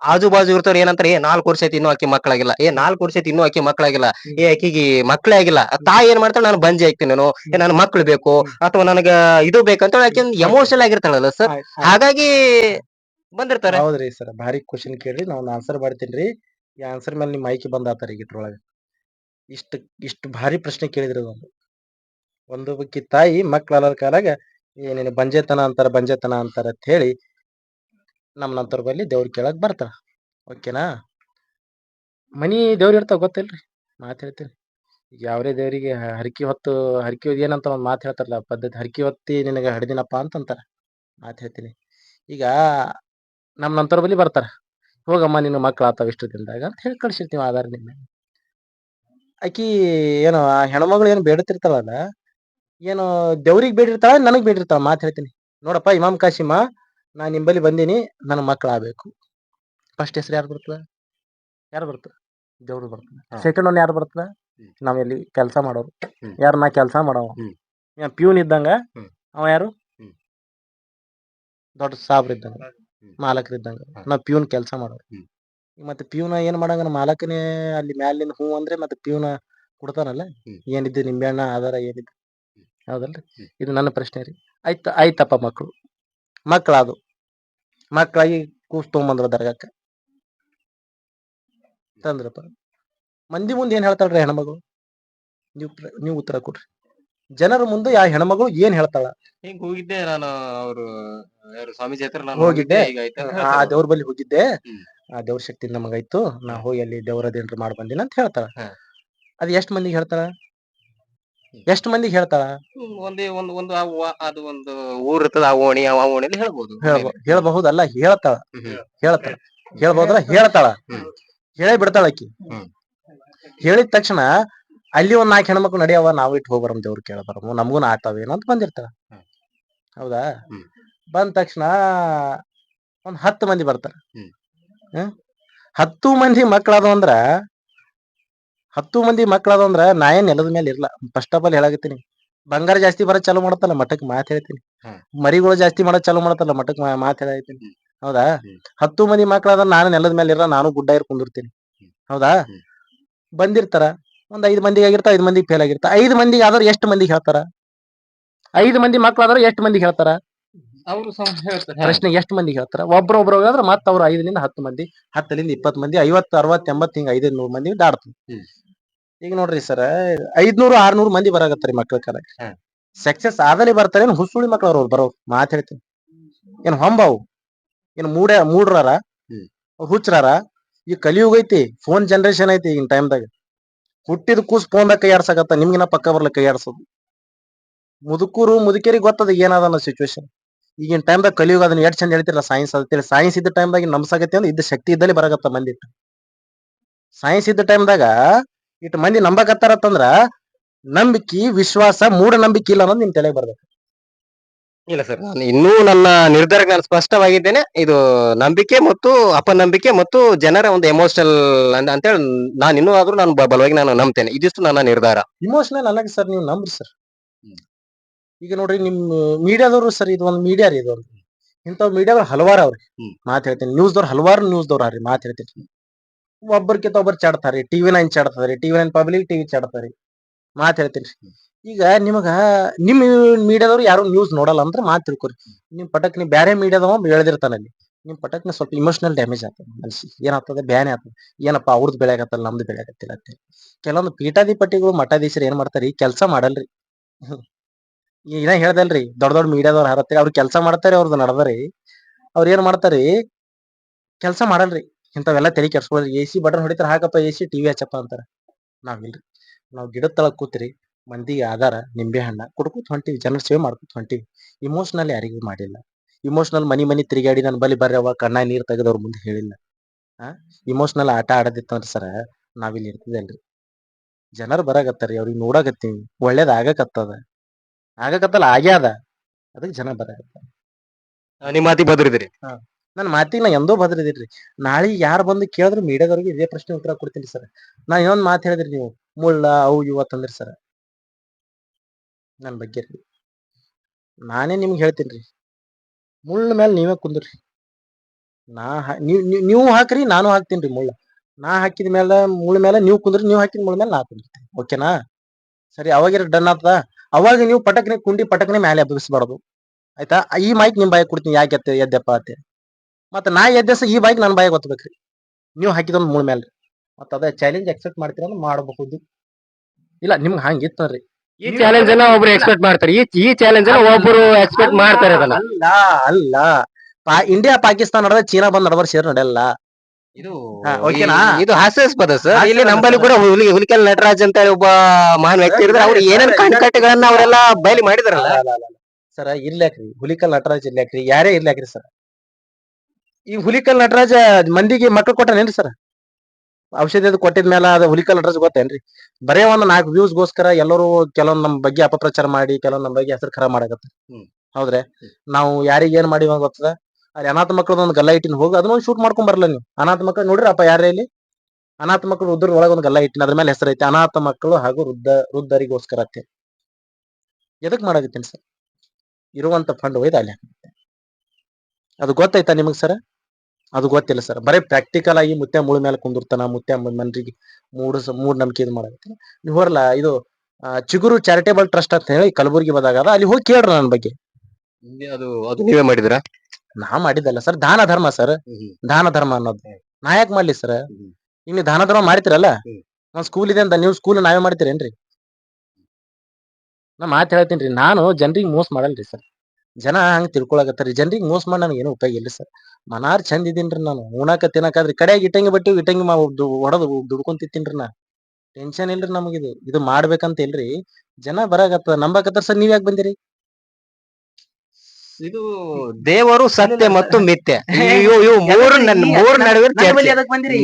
ಆಜು ಬಾಜು ಇರ್ತಾರ ಏನಂತಾರೆ ಏ ನಾಲ್ಕು ವರ್ಷ ಐತಿ ಇನ್ನೂ ಆಕಿ ಮಕ್ಳಾಗಿಲ್ಲ ಏ ನಾಲ್ಕು ವರ್ಷ ಐತಿ ಇನ್ನೂ ಆಕಿ ಮಕ್ಳಾಗಿಲ್ಲ ಏ ಆಕಿಗೆ ಮಕ್ಳೇ ಆಗಿಲ್ಲ. ತಾಯಿ ಏನ್ ಮಾಡ್ತಾಳೆ ನಾನು ಬಂಜಿ ಆಗ್ತೀನಿ ನಾನು. ಏ ನನ್ ಮಕ್ಳು ಬೇಕು. ಅಥವಾ ನನಗ ಇದು ಬೇಕಂತ ಆಕೆ ಎಮೋಷನಲ್ ಆಗಿರ್ತಾಳಲ್ಲ ಸರ್. ಹಾಗಾಗಿ ಬಂದಿರ್ತಾರೆ. ಹೌದ್ರಿ ಸರ್ ಭಾರಿ ಕ್ವಶನ್ ಕೇಳ್ರಿ. ನಾವ್ ಆನ್ಸರ್ ಮಾಡ್ತೀನ್ರಿ ಈ ಆನ್ಸರ್ ಮೇಲೆ ನಿಮ್ ಮೈಕಿ ಬಂದಾತಾರ ಈಗ ಇಟ್ರೊಳಗ ಇಷ್ಟ ಇಷ್ಟು ಭಾರಿ ಪ್ರಶ್ನೆ ಕೇಳಿದ್ರಿ ಒಂದು ಒಂದು ಬಕ್ಕಿ ತಾಯಿ ಮಕ್ಳ ಕಾಲಾಗ ಏನೇನು ಬಂಜೆತನ ಅಂತಾರ ಬಂಜೆತನ ಅಂತಾರ ಅಂತ ಹೇಳಿ ನಮ್ ನಂತರ ಬಲ್ಲಿ ದೇವ್ರ ಕೇಳಕ್ ಬರ್ತಾರ. ಓಕೆನಾ ಮನಿ ದೇವ್ರ ಇರ್ತಾವ ಗೊತ್ತಿಲ್ರಿ? ಮಾತು ಹೇಳ್ತೀನಿ. ಈಗ ಯಾವ್ರೇ ದೇವರಿಗೆ ಹರಕಿ ಹೊತ್ತು ಹರಕಿ ಹೊತ್ತು ಏನಂತ ಒಂದ್ ಮಾತು ಹೇಳ್ತಾರಲ್ಲ, ಪದ್ಧತಿ ಹರಕಿ ಹೊತ್ತಿ ನಿನಗೆ ಹಡ್ದಿನಪ್ಪ ಅಂತಂತಾರ. ಮಾತು ಹೇಳ್ತೀನಿ. ಈಗ ನಮ್ಮ ನಂತರ ಬಲಿ ಬರ್ತಾರ. ಹೋಗಮ್ಮ, ನಿನ್ನ ಮಕ್ಳು ಆತಾವ ಇಷ್ಟು ದಿನದಾಗ ಅಂತ ಹೇಳಿ ಕಳ್ಸಿರ್ತೀವಿ ಆಧಾರ ನಿಮ್ಮ ಆಕಿ ಏನು ಆ ಹೆಣ್ಮಗಳು ಏನು ಬೇಡ್ತಿರ್ತಾಳಲ್ಲ, ಏನು ದೇವ್ರಿಗೆ ಬೇಡಿರ್ತಾಳ, ನನಗೆ ಬೇಡಿರ್ತಾಳ ಮಾತು ಹೇಳ್ತೀನಿ. ನೋಡಪ್ಪ, ಇಮಾಮ್ ಕಾಶಿಮ ನಾ ನಿಂಬಲ್ಲಿ ಬಂದೀನಿ ನನ್ನ ಮಕ್ಳ ಆಗ್ಬೇಕು. ಫಸ್ಟ್ ಹೆಸರು ಯಾರು ಬರ್ತದ? ಯಾರು ಬರ್ತದ? ದೇವ್ರು ಬರ್ತದ. ಸೆಕೆಂಡ್ ಒನ್ ಯಾರು ಬರ್ತದ. ನಾವೆಲ್ಲಿ ಕೆಲಸ ಮಾಡೋರು. ಯಾರು ನಾ ಕೆಲಸ ಮಾಡವ. ಪ್ಯೂನ್ ಇದ್ದಂಗ. ಅವ ಯಾರು. ದೊಡ್ಡ ಸಾಬ್ರ ಇದ್ದಂಗ. ಮಾಲಕರು ಇದ್ದಂಗ. ನಾ ನಾವ್ ಪ್ಯೂನ್ ಕೆಲಸ ಮಾಡೋರು. ಮತ್ತೆ ಪ್ಯೂನ ಏನ್ ಮಾಡಂಗ ಮಾಲಕನೇ ಅಲ್ಲಿ ಮ್ಯಾಲಿನ ಹೂ ಅಂದ್ರೆ ಮತ್ತೆ ಪ್ಯೂನ ಕೊಡ್ತಾನಲ್ಲ ಹ್ಮ್. ಏನಿದ್ದು ನಿಂಬೆಹಣ್ಣ ಆಧಾರ ಏನಿದ್ದು? ಹೌದಲ್ರಿ? ಇದು ನನ್ನ ಪ್ರಶ್ನೆ ರೀ. ಆಯ್ತ ಆಯ್ತಪ್ಪ ಮಕ್ಕಳು ಮಕ್ಕಳಾದು ಮಕ್ಕಳಾಗಿ ಕೂಸ್ ತೊಗೊಂಬಂದ್ರ ದರ್ಗಾಕ್ಕ. ತಂದ್ರಪ್ಪ. ಮಂದಿ ಮುಂದೆ ಏನ್ ಹೇಳ್ತಾಳ್ರಿ ಹೆಣ್ಮಗಳು? ನೀವು ನೀವು ಉತ್ತರ ಕೊಡ್ರಿ. ಜನರ ಮುಂದೆ ಯಾವ ಹೆಣ್ಮಗಳು ಏನ್ ಹೇಳ್ತಾಳ? ಹಿಂಗ್ ಹೋಗಿದ್ದೆ ನಾನು ಅವರು ಸ್ವಾಮೀಜಿ ಹತ್ರ ನಾನು ಹೋಗಿದ್ದೆ? ಆ ದೇವ್ರ ಬಳಿ ಹೋಗಿದ್ದೆ. ಆ ದೇವ್ರ ಶಕ್ತಿ ನಮಗಾಯ್ತು. ನಾ. ಹೋಗಿ ಅಲ್ಲಿ ದೇವ್ರದೇನ್ರಿ ಮಾಡಿ ಬಂದಿನ ಅಂತ ಹೇಳ್ತಾಳ. ಅದ್ ಎಷ್ಟ್ ಮಂದಿಗೆ ಹೇಳ್ತಾಳ. ಎಷ್ಟ್ ಮಂದಿ ಹೇಳ್ತಾಳ ಒಂದೇ ಒಂದು ಒಂದು ಅದು ಒಂದು ಊರ್ ಇರ್ತದ ಆ ಓಣಿ ಆ ಓಣಿಲಿ ಹೇಳ್ಬೋದು ಹೇಳ್ಬ- ಹೇಳ್ಬಹುದಲ್ಲ ಹೇಳ್ತಾಳ. ಹೇಳ್ತಾಳ ಹೇಳ್ಬಹುದಲ್ಲ ಹೇಳ್ತಾಳ. ಹೇಳೇ ಬಿಡ್ತಾಳ ಆಕಿ ಹ್ಮ್. ಹೇಳಿದ ತಕ್ಷಣ ಅಲ್ಲಿ ಒಂದ್ ನಾಲ್ಕು ಹೆಣ್ಮಕ್ಳು ನಡೆಯವ ನಾವು ಇಟ್ಟು ಹೋಗ್ಬರಮ್ ದೇವ್ರ ಕೇಳ ಬರಮ್ ನಮಗೂ ಆತಾವೇನೋ ಅಂತ ಬಂದಿರ್ತಾಳ ಹ್ಮ್. ಹೌದಾ ಹ್ಮ್. ಬಂದ ತಕ್ಷಣ ಒಂದ್ ಹತ್ತು ಮಂದಿ ಬರ್ತಾರ ಹ್ಮ್. ಹ್ಮ್? ಹತ್ತು ಮಂದಿ ಮಕ್ಕಳದು ಅಂದ್ರ ಹತ್ತು ಮಂದಿ ಮಕ್ಕಳದು ಅಂದ್ರ ನಾ ಏನ್ ನೆಲದ ಮೇಲೆ ಇರ್ಲ. ಫಸ್ಟ್ ಆಫ್ ಆಲ್ ಹೇಳಾಕತ್ತೀನಿ. ಬಂಗಾರ ಜಾಸ್ತಿ ಬರೋದ್ ಚಾಲು ಮಾಡತ್ತಲ್ಲ ಮಠಕ್ ಮಾತ್ ಹೇಳ್ತೀನಿ. ಮರಿಗಳು ಜಾಸ್ತಿ ಮಾಡೋದ್ ಚಾಲು ಮಾಡತ್ತಲ್ಲ ಮಠಕ್ ಮಾತ್ ಹೇಳಾಕತ್ತೀನಿ. ಹೌದಾ. ಹತ್ತು ಮಂದಿ ಮಕ್ಕಳಾದ್ರ ನಾನು ನೆಲದ ಮೇಲೆ ಇರ ನಾನು ಗುಡ್ಡ ಇರ್ ಕುಂದಿರ್ತೀನಿ. ಹೌದಾ? ಬಂದಿರ್ತಾರ. ಒಂದ್ ಐದ್ ಮಂದಿಗೆ ಆಗಿರ್ತಾ ಐದ್ ಮಂದಿಗೆ ಫೇಲ್ ಆಗಿರ್ತಾ. ಐದ್ ಮಂದಿಗೆ ಆದ್ರೆ ಎಷ್ಟು ಮಂದಿಗೆ ಹೇಳ್ತಾರ? ಐದ್ ಮಂದಿ ಮಕ್ಕಳಾದ್ರೆ ಎಷ್ಟು ಮಂದಿಗೆ ಹೇಳ್ತಾರ? ಅವರು ಹೇಳ್ತಾರೆ ಪ್ರಶ್ನೆ ಎಷ್ಟು ಮಂದಿಗೆ ಹೇಳ್ತಾರ? ಒಬ್ರು ಒಬ್ರು ಆದ್ರೆ ಮತ್ತೆ ಅವ್ರು ಐದರಿಂದ ಹತ್ತು ಮಂದಿ ಹತ್ತರಿಂದ ಇಪ್ಪತ್ತು ಮಂದಿ ಐವತ್ತು ಅರವತ್ತು ಎಂಬತ್ತು ಹಿಂಗ ಐದೈದು ನೂರು ಮಂದಿ ದಾಡ್ತು ಈಗ ನೋಡ್ರಿ ಸರ್ ಐದ್ನೂರು ಆರ್ನೂರು ಮಂದಿ ಬರಾಕತ್ತಾರೆ ಮಕ್ಳ ಕಾಲ ಹಾ. ಸಕ್ಸಸ್ ಆದಲ್ಲಿ ಬರ್ತಾರೆ ಏನ್ ಹುಸುಳಿ ಮಕ್ಳು ಅವ್ರು ಬರೋ ಮಾತು ಹೇಳ್ತೀನಿ. ಏನ್ ಹೊಂಬಾವು ಏನ್ ಮೂಡ ಮೂಡ್ರಾರ ಅವ್ರು ಹುಚ್ಚರಾರ ಈ ಕಲಿಯುಗ ಐತಿ ಫೋನ್ ಜನರೇಷನ್ ಐತಿ ಈಗಿನ ಟೈಮ್ದಾಗ ಹುಟ್ಟಿದ ಕೂಸ್ ಫೋನ್ದಾಗ ಕೈ ಆಡ್ಸಕತ್ತ ನಿಮ್ಗಿನ ಪಕ್ಕ ಬರ್ಲಿಕ್ಕೆ ಕೈ ಆಡ್ಸೋದು. ಮುದುಕೂರು ಮುದುಕರಿಗೆ ಗೊತ್ತದ ಏನದ ಅನ್ನೋ ಸಿಚುವೇಶನ್ ಈಗಿನ ಟೈಮ್ದಾಗ ಕಲಿಯುಗ ಅದನ್ನ ಎಷ್ಟು ಚಂದ ಹೇಳ್ತಿರಲ್ಲ ಸೈನ್ಸ್ ಅಂತೇಳಿ ಸೈನ್ಸ್ ಇದ್ದ ಟೈಮ್ದಾಗ ನಮ್ಸಾಗತ್ತೆ ಅಂದ್ರೆ ಇದ್ದ ಶಕ್ತಿ ಇದ್ದಲ್ಲಿ ಬರಗತ್ತ ಮಂದಿ. ಇಟ್ಟು ಸೈನ್ಸ್ ಇದ್ದ ಟೈಮ್ದಾಗ ಇಟ್ಟು ಮಂದಿ ನಂಬಕತ್ತಾರತ್ತಂದ್ರ ನಂಬಿಕೆ ವಿಶ್ವಾಸ ಮೂಢನಂಬಿಕೆ ಇಲ್ಲ ಅನ್ನೋದು ನಿಮ್ ತಲೆಗೆ ಬರ್ಬೇಕು. ಇಲ್ಲ ಸರ್ ನಾನು ಇನ್ನೂ ನನ್ನ ನಿರ್ಧಾರಕ್ಕೆ ನಾನು ಸ್ಪಷ್ಟವಾಗಿದ್ದೇನೆ. ಇದು ನಂಬಿಕೆ ಮತ್ತು ಅಪನಂಬಿಕೆ ಮತ್ತು ಜನರ ಒಂದು ಎಮೋಷನಲ್ ಅಂತ ಅಂತೇಳಿ ನಾನು ಇನ್ನೂ ಆದ್ರೂ ನಾನು ಬಲವಾಗಿ ನಾನು ನಂಬ್ತೇನೆ. ಇದಿಷ್ಟು ನನ್ನ ನಿರ್ಧಾರ. ಇಮೋಷನಲ್ ಅಲ್ಲ ಸರ್ ನೀವು ನಂಬ್ರಿ ಸರ್. ಈಗ ನೋಡ್ರಿ ನಿಮ್ ಮೀಡಿಯಾದವರು ಸರ್ ಇದು ಒಂದು ಮೀಡಿಯಾ ರೀ ಇದು. ಒಂದು ಇಂಥವ್ ಮೀಡಿಯಾಗಳು ಹಲವಾರು ಅವ್ರಿ. ಮಾತು ಹೇಳ್ತೀನಿ. ನ್ಯೂಸ್ದವ್ರು ಹಲವಾರು ನ್ಯೂಸ್ದವ್ರು ಅವ್ರಿ ಮಾತ್ ಹೇಳ್ತೀನಿ. ಒಬ್ಬರ್ಕಿಂತ ಒಬ್ಬರು ಚಾಡ್ತಾರಿ ಟಿವಿ ನೈನ್ ಚಾಡ್ತಾರಿ ಟಿವಿ ನೈನ್ ಪಬ್ಲಿಕ್ ಟಿವಿ ಚಾಡ್ತಾರಿ ಮಾತ್ ಹೇಳ್ತೀನಿ. ಈಗ ನಿಮಗ ನಿಮ್ ಮೀಡಿಯಾದವ್ರು ಯಾರು ನ್ಯೂಸ್ ನೋಡಲ್ಲ ಅಂದ್ರೆ ಮಾತ್ ತಿಳ್ಕೊರಿ. ನಿಮ್ ಪಟಕ್ ನೀ ಬ್ಯಾರೆ ಮೀಡಿಯಾದವ ಬೆಳೆದಿರ್ತಾನ ಅಲ್ಲಿ. ನಿಮ್ ಪಟಕ್ನ ಸ್ವಲ್ಪ ಇಮೋಷನಲ್ ಡ್ಯಾಮೇಜ್ ಆಗ್ತದೆ ಮನಸ್ಸಿ ಏನಾಗ್ತದೆ? ಬ್ಯಾನೆ ಆಗ್ತದೆ ಏನಪ್ಪ ಅವ್ರದ್ದು ಬೆಳೆಯಾಗತ್ತಲ್ಲ ನಮ್ದು ಬೆಳೆಯಾಗತ್ತಿಲ್ಲ ಅಂತ ಕೆಲವೊಂದು ಪೀಠಾಧಿಪತಿಗಳು ಮಠಾಧೀಶರು ಏನ್ ಮಾಡ್ತಾರಿ? ಕೆಲಸ ಮಾಡಲ್ರಿ. ಇನ್ನ ಹೇಳ್ದಲ್ರಿ, ದೊಡ್ಡ ದೊಡ್ಡ ಮೀಡಿಯಾದವ್ರು ಹರತ್ತೆ ಅವ್ರು ಕೆಲಸ ಮಾಡ್ತಾರೆ ಅವ್ರದ್ದು ನಡ್ದರಿ. ಅವ್ರ ಏನ್ ಮಾಡ್ತಾರಿ, ಕೆಲಸ ಮಾಡಲ್ರಿ. ಇಂಥವೆಲ್ಲ ತಲೆ ಕೆಡ್ಸ್ಕೊಳ್ರಿ. ಎ ಸಿ ಬಟನ್ ಹೊಡಿತಾರ, ಹಾಕಪ್ಪ ಎ ಸಿ ಟಿವಿ ಹಚ್ಚಪ್ಪ ಅಂತಾರ. ನಾವಿಲ್ರಿ. ನಾವ್ ಗಿಡದ ತಳಗ್ ಕೂತ್ರಿ, ಮಂದಿಗೆ ಆಧಾರ, ನಿಂಬೆ ಹಣ್ಣ ಕುಡ್ಕೊತ ಹೊಂಟಿವಿ, ಜನರ ಸೇವೆ ಮಾಡ್ಕೊತ ಹೊಂಟಿವಿ. ಇಮೋಷನಲ್ ಯಾರಿಗೂ ಮಾಡಿಲ್ಲ. ಇಮೋಷನಲ್ ಮನಿ ಮನಿ ತಿರುಗಾಡಿ ನನ್ ಬಲಿ ಬರ್ರವ ಕಣ್ಣ ನೀರ್ ತೆಗೆದವ್ರ ಮುಂದೆ ಹೇಳಿಲ್ಲ. ಆ? ಇಮೋಷನಲ್ ಆಟ ಆಡದಿತ್ತಂದ್ರ ಸರ, ನಾವಿಲ್ಲಿ ಇರ್ತದಲ್ರಿ. ಜನರು ಬರಾಕತ್ತಾರಿ ಅವ್ರಿಗೆ ನೋಡಾಕತ್ತೀವಿ. ಒಳ್ಳೇದ್ ಆಗಕತ್ತದ. ಆಗಕತ್ತಲ್ಲ ಆಗ್ಯಾದ ಅದಕ್ಕೆ ಜನ ಬರಾಕತ್ತಾರ ನಿಮ್ಮ ಮಾತಿ ಬದ್ರಿದಿರಿ. ನನ್ನ ಮಾತಿಗೆ ನಾ ಎಂದೋ ಬದ್ರಿದಿರಿ ನಾಳೆ ಯಾರು ಬಂದು ಕೇಳಿದ್ರು ಮೀಡಿಯಾದವ್ರಿಗೆ ಇದೇ ಪ್ರಶ್ನೆ ಉತ್ತರ ಕೊಡ್ತೀನಿ ಸರ್. ನಾ ಇನ್ನೊಂದು ಮಾತು ಹೇಳಿದ್ರಿ ನೀವು. ಮುಳ್ಳ ಅವು ಇವ ತಂದ್ರಿ ಸರ್. ನನ್ನ ಬಗ್ಗೆ ರೀ ನಾನೇ ನಿಮ್ಗೆ ಹೇಳ್ತೀನಿ ರೀ ಮುಳ್ಳ ಮೇಲೆ ನೀವೇ ಕುಂದ್ರಿ. ನಾ ನೀವ್- ಹಾಕ್ರಿ ನಾನು ಹಾಕ್ತೀನಿ ರೀ ಮುಳ್ಳ. ನಾ ಹಾಕಿದ ಮೇಲೆ ಮುಳ್ಳ ಮೇಲೆ ನೀವು ಕುಂದ್ರಿ ನೀವು ಹಾಕಿದ ಮುಳ್ಳ ಮೇಲೆ ನಾ ಕುಂದಿರ್ತೀನಿ ಓಕೆನಾ? ಸರಿ ಅವಾಗಿರ ಡನ್ ಆಗ್ತದ? ಅವಾಗ ನೀವು ಪಟಕ್ನೆ ಕುಂಡಿ ಪಟಕ್ನೆ ಮೇಲೆ ಎಬ್ಬಿಸ್ಬಾರ್ದು. ಆಯ್ತಾ? ಈ ಮೈಕ್ ನಿಮ್ ಬಾಯಿ ಕೊಡ್ತೀನಿ ಯಾಕೆ ಎತ್ತ ಎದ್ದೆಪ್ಪ ಅತ್ತೆ ಮತ್ತೆ ನಾ ಎದ್ದೆಸ ಈ ಬೈಕ್ ನನ್ನ ಬಾಯಿಗೆ ಗೊತ್ತಬೇಕ್ರಿ ನೀವು ಹಾಕಿದೊಂದು ಮುಳ್ ಮೇಲೆ ಮತ್ತ ಅದ ಚಾಲೆಂಜ್ ಎಕ್ಸೆಪ್ಟ್ ಮಾಡ್ತೀರ ಮಾಡಬಹುದು. ಇಲ್ಲ ನಿಮ್ಗೆ ಹಂಗಿತ್ತನ್ರಿ ಈ ಚಾಲೆಂಜ್ ಅನ್ನ ಒಬ್ರು ಎಕ್ಸ್ಪೆಕ್ಟ್ ಮಾಡ್ತಾರೆ. ಈ ಈ ಚಾಲೆಂಜ್ ಅನ್ನ ಒಬ್ರು ಎಕ್ಸ್ಪೆಕ್ಟ್ ಮಾಡ್ತಾರೆ ಅದನ್ನ. ಅಲ್ಲ ಅಲ್ಲ. ಪಾ- ಇಂಡಿಯಾ ಪಾಕಿಸ್ತಾನ ನಡೆದ ಚೀನಾ ಬಂದ್ ನಡಬರ್ ಸೇರ್ ನಡೆಯಲ್ಲ ಇದು ಓಕೆನಾ? ಇದು ಹಾಸ್ಯಾಸ್ಪದ ಸರ್ ಇಲ್ಲಿ ನಂಬಲ್ಲಿ ಕೂಡ ಹುಲಿ ಹುಲಿಕಲ್ ನಟರಾಜ್ ಅಂತ ಹೇಳಿ ಒಬ್ಬ ಮಹಾನ್ ವ್ಯಕ್ತಿ ಇದ್ರೆ ಅವ್ರು ಏನೇನ್ ಕಣ್ಕಟ್ಟೆಗಳನ್ನ ಅವರೆಲ್ಲ ಬಯಲಿ ಮಾಡಿದಾರಲ್ಲ? ಸರ ಇರ್ಲ್ಯಾಕ್ರಿ ಹುಲಿಕಲ್ ನಟರಾಜ್ ಇರ್ಲ್ಯಾಕ್ರಿ ಯಾರೇ ಇರ್ಲಾಕ್ರಿ ಸರ್. ಈ ಹುಲಿಕಲ್ ನಟರಾಜ ಮಂದಿಗೆ ಮಕ್ಕಳು ಕೊಟ್ಟನೇನ್ರಿ ಸರ್? ಔಷಧಿ ಅದು ಕೊಟ್ಟಿದ ಮೇಲೆ ಅದು ಹುಲಿಕಲ್ ನಟರಾಜ್ ಗೊತ್ತೇನ್ರಿ? ಬರೇ ಒಂದ್ ನಾಲ್ಕು ವ್ಯೂಸ್ ಗೋಸ್ಕರ ಎಲ್ಲರೂ ಕೆಲವೊಂದ್ ನಮ್ ಬಗ್ಗೆ ಅಪಪ್ರಚಾರ ಮಾಡಿ ಕೆಲವೊಂದ್ ನಮ್ ಬಗ್ಗೆ ಹೆಸರು ಖರಾಬ್ ಮಾಡಕತ್ತ. ಹೌದ್ರೆ? ನಾವು ಯಾರಿಗ ಏನ್ ಮಾಡಿವ ಗೊತ್ತದ? ಅಲ್ಲಿ ಅನಾಥ ಮಕ್ಕಳದ ಒಂದು ಗಲ್ಲಾ ಇಟ್ಟಿನ. ಹೋಗಿ, ಅದನ್ನ ಶೂಟ್ ಮಾಡ್ಕೊಂಡ್ ಬರಲ್ಲ ನೀವು. ಅನಾಥ ಮಕ್ಕಳು ನೋಡ್ರಿ ಅಪ್ಪ ಯಾರೇ ಇಲ್ಲಿ? ಅನಾಥ ಮಕ್ಕಳು ವೃದ್ಧರ ಒಳಗೆ ಒಂದು ಗಲ್ಲಾ ಇಟ್ಟಿನ. ಅದ್ರ ಮೇಲೆ ಹೆಸರೈತಿ ಅನಾಥ ಮಕ್ಕಳು ಹಾಗೂ ವೃದ್ಧ, ವೃದ್ಧರಿಗೋಸ್ಕರ ಅತ್ತೆ ಎದಕ್ ಮಾಡಕತ್ತೀನಿ ಸರ್? ಇರುವಂತ ಫಂಡ್ ಒಯ್ದು ಅಲ್ಲಿ ಅದು ಗೊತ್ತಾಯ್ತಾ ನಿಮಗ್ ಸರ್? ಅದು ಗೊತ್ತಿಲ್ಲ ಸರ್. ಬರೀ ಪ್ರಾಕ್ಟಿಕಲ್ ಆಗಿ ಮುತ್ಯ ಮುಳ ಮೇಲೆ ಕುಂದಿರ್ತಾನ ಮುತ್ಯ ಮ- ಮನ್ರಿಗೆ ಮೂಡ್ ಮೂಡ್ ನಂಬಿಕೆ ಇದು ಮಾಡತ್ತೆ ನೀವು ಹೊರಲ್ಲ ಇದು ಚಿಗುರು ಚಾರಿಟೇಬಲ್ ಟ್ರಸ್ಟ್ ಅಂತ ಹೇಳಿ ಕಲಬುರ್ಗಿ ಬಂದಾಗ ಅಲ್ಲಿ ಹೋಗಿ ಕೇಳ್ರಿ ನನ್ನ ಬಗ್ಗೆ. ಅದು ಅದು ನೀವೇ ಮಾಡಿದಿರಾ ನಾ ಮಾಡಿದ್ದಲ್ಲ ಸರ್ ದಾನ ಧರ್ಮ ಸರ್ ದಾನ ಧರ್ಮ ಅನ್ನೋದು. ನಾ ಯಾಕೆ ಮಾಡ್ಲಿ ಸರ್. ಈಗ ನೀವು ದಾನ ಧರ್ಮ ಮಾಡ್ತಿರಲ್ಲ? ನಮ್ ಸ್ಕೂಲ್ ಇದೆ ಅಂತ ನೀವು ಸ್ಕೂಲ್ ನಾವೇ ಮಾಡ್ತೀರೇನ್ರಿ? ನಾ ಮಾತು ಹೇಳ್ತೀನಿ ನಾನು ಜನರಿಗೆ ಮೋಸ ಮಾಡಲ್ರಿ ಸರ್ ಜನ ಹಂಗ್ ತಿಳ್ಕೊಳಕತ್ತಾರಿ. ಜನರಿಗೆ ಮೋಸ ಮಾಡಿ ನನಗೆ ಏನು ಉಪಯೋಗ ಇಲ್ಲ ಸರ್ ಮನಾರ್ ಚಂದ ಇದೀನ್ರಿ ನಾನು. ಉಣಾಕ ತಿನ್ನಕಾದ್ರಿ ಕಡೆಯಾಗ ಇಟ್ಟಂಗಿ ಬಟ್ಟಿ ಇಟ್ಟಂಗಿ ಮಾ ಹೊಡೆದು ದುಡ್ಕೊಂತಿತ್ತೀನ್ರಿ ನಾ. ಟೆನ್ಷನ್ ಇಲ್ರಿ ನಮಗಿದು. ಇದು ಮಾಡ್ಬೇಕಂತ ಇಲ್ರಿ. ಜನ ಬರಾಕತ್ತ ನಂಬಕತ್ತಾರ ಸರ್ ನೀವ್ ಯಾಕೆ ಬಂದಿರಿ? ಇದು ದೇವರು ಸತ್ಯ ಮತ್ತು. ಮಿಥ್ಯ. ಇವು ಇವು ಮೂರು ನನ್ನ ಮೂರು ನಡುವೆ.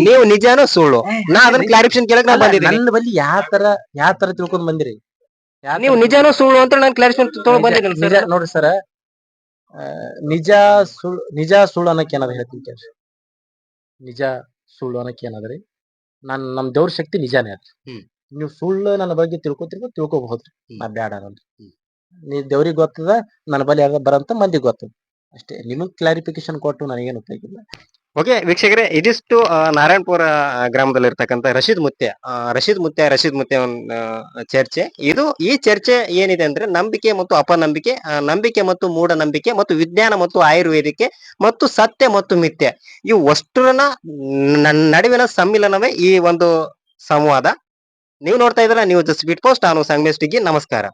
ನೀವು ನಿಜಾನೋ ಸುಳ್ಳು. ನಾ ಅದನ್ನ ಕ್ಲಾರಿಫಿಕೇಶನ್ ಕೇಳಕ್ ನಾ ಬಂದಿದ್ದೀನಿ. ನನ್ನ ಬಲ್ಲಿ ಯಾವ ತರ ಯಾವ ತರ ತಿಳ್ಕೊಂಡ್ ಬಂದಿರಿ? ಯಾವ ನೀವು ನಿಜಾನೋ ಸುಳ್ಳು ಅಂತ ನಾನು ಕ್ಲಾರಿಫಿಕೇಶನ್ ತಗೊಂಡ್ ಬಂದಿದ್ದೀನಿ ನಿಜ ಸರ್ ನೋಡ್ರಿ ಸರ ನಿಜ ಸುಳ್ಳು ನಿಜ ಸುಳ್ಳು ಅನ್ನಕ್ಕೆ ಏನಾದ್ರು ಹೇಳ್ತೀನಿ ಕೇಳ್ರಿ. ನಿಜ ಸುಳ್ಳು ಅನ್ನಕ್ಕೆ ಏನಾದ್ರಿ? ನಾನ್ ನಮ್ ದೇವ್ರ ಶಕ್ತಿ ನಿಜಾನೇ ಅದ್ರಿ ಹ್ಮ್. ನೀವು ಸುಳ್ಳು ನನ್ನ ಬಗ್ಗೆ ತಿಳ್ಕೊತಿರ್ಬೋದು ತಿಳ್ಕೊಬಹುದ್ರಿ. ನಾ ಬ್ಯಾಡ ಅನ್ನಲ್ರಿ ಹ್ಮ್. ನೀ ದೇವ್ರಿಗೆ ಗೊತ್ತದ, ನನ್ನ ಬಲಿ ಯಾರ್ದ ಬರಂತ ಮಂದಿಗೆ ಗೊತ್ತದ. ಅಷ್ಟೇ ನಿಮಗ್ ಕ್ಲಾರಿಫಿಕೇಶನ್ ಕೊಟ್ಟು ನನಗೇನು ಉಪಯೋಗ ಇಲ್ಲ. ಓಕೆ ವೀಕ್ಷಕರೇ, ಇದಿಷ್ಟು ನಾರಾಯಣಪುರ ಗ್ರಾಮದಲ್ಲಿ ಇರ್ತಕ್ಕಂಥ ರಶೀದ್ ಮುತ್ಯ ರಶೀದ್ ಮುತ್ಯ ರಶೀದ್ ಮುತ್ಯ ಒಂದು ಚರ್ಚೆ. ಇದು, ಈ ಚರ್ಚೆ ಏನಿದೆ ಅಂದ್ರೆ ನಂಬಿಕೆ ಮತ್ತು ಅಪನಂಬಿಕೆ ನಂಬಿಕೆ ಮತ್ತು ಮೂಢನಂಬಿಕೆ ಮತ್ತು ವಿಜ್ಞಾನ ಮತ್ತು ಆಯುರ್ವೇದಿಕೆ ಮತ್ತು ಸತ್ಯ ಮತ್ತು ಮಿಥ್ಯ. ಈ ಅಷ್ಟರನ್ನ ನ- ನಡುವಿನ ಸಮ್ಮಿಲನವೇ ಈ ಒಂದು ಸಂವಾದ. ನೀವು ನೋಡ್ತಾ ಇದ್ರ ನೀವು ಸ್ಪೀಡ್ ಪೋಸ್ಟ್ ನಾನು ಸಂಗಮೇಶ್ ಟಿಗಿ ನಮಸ್ಕಾರ.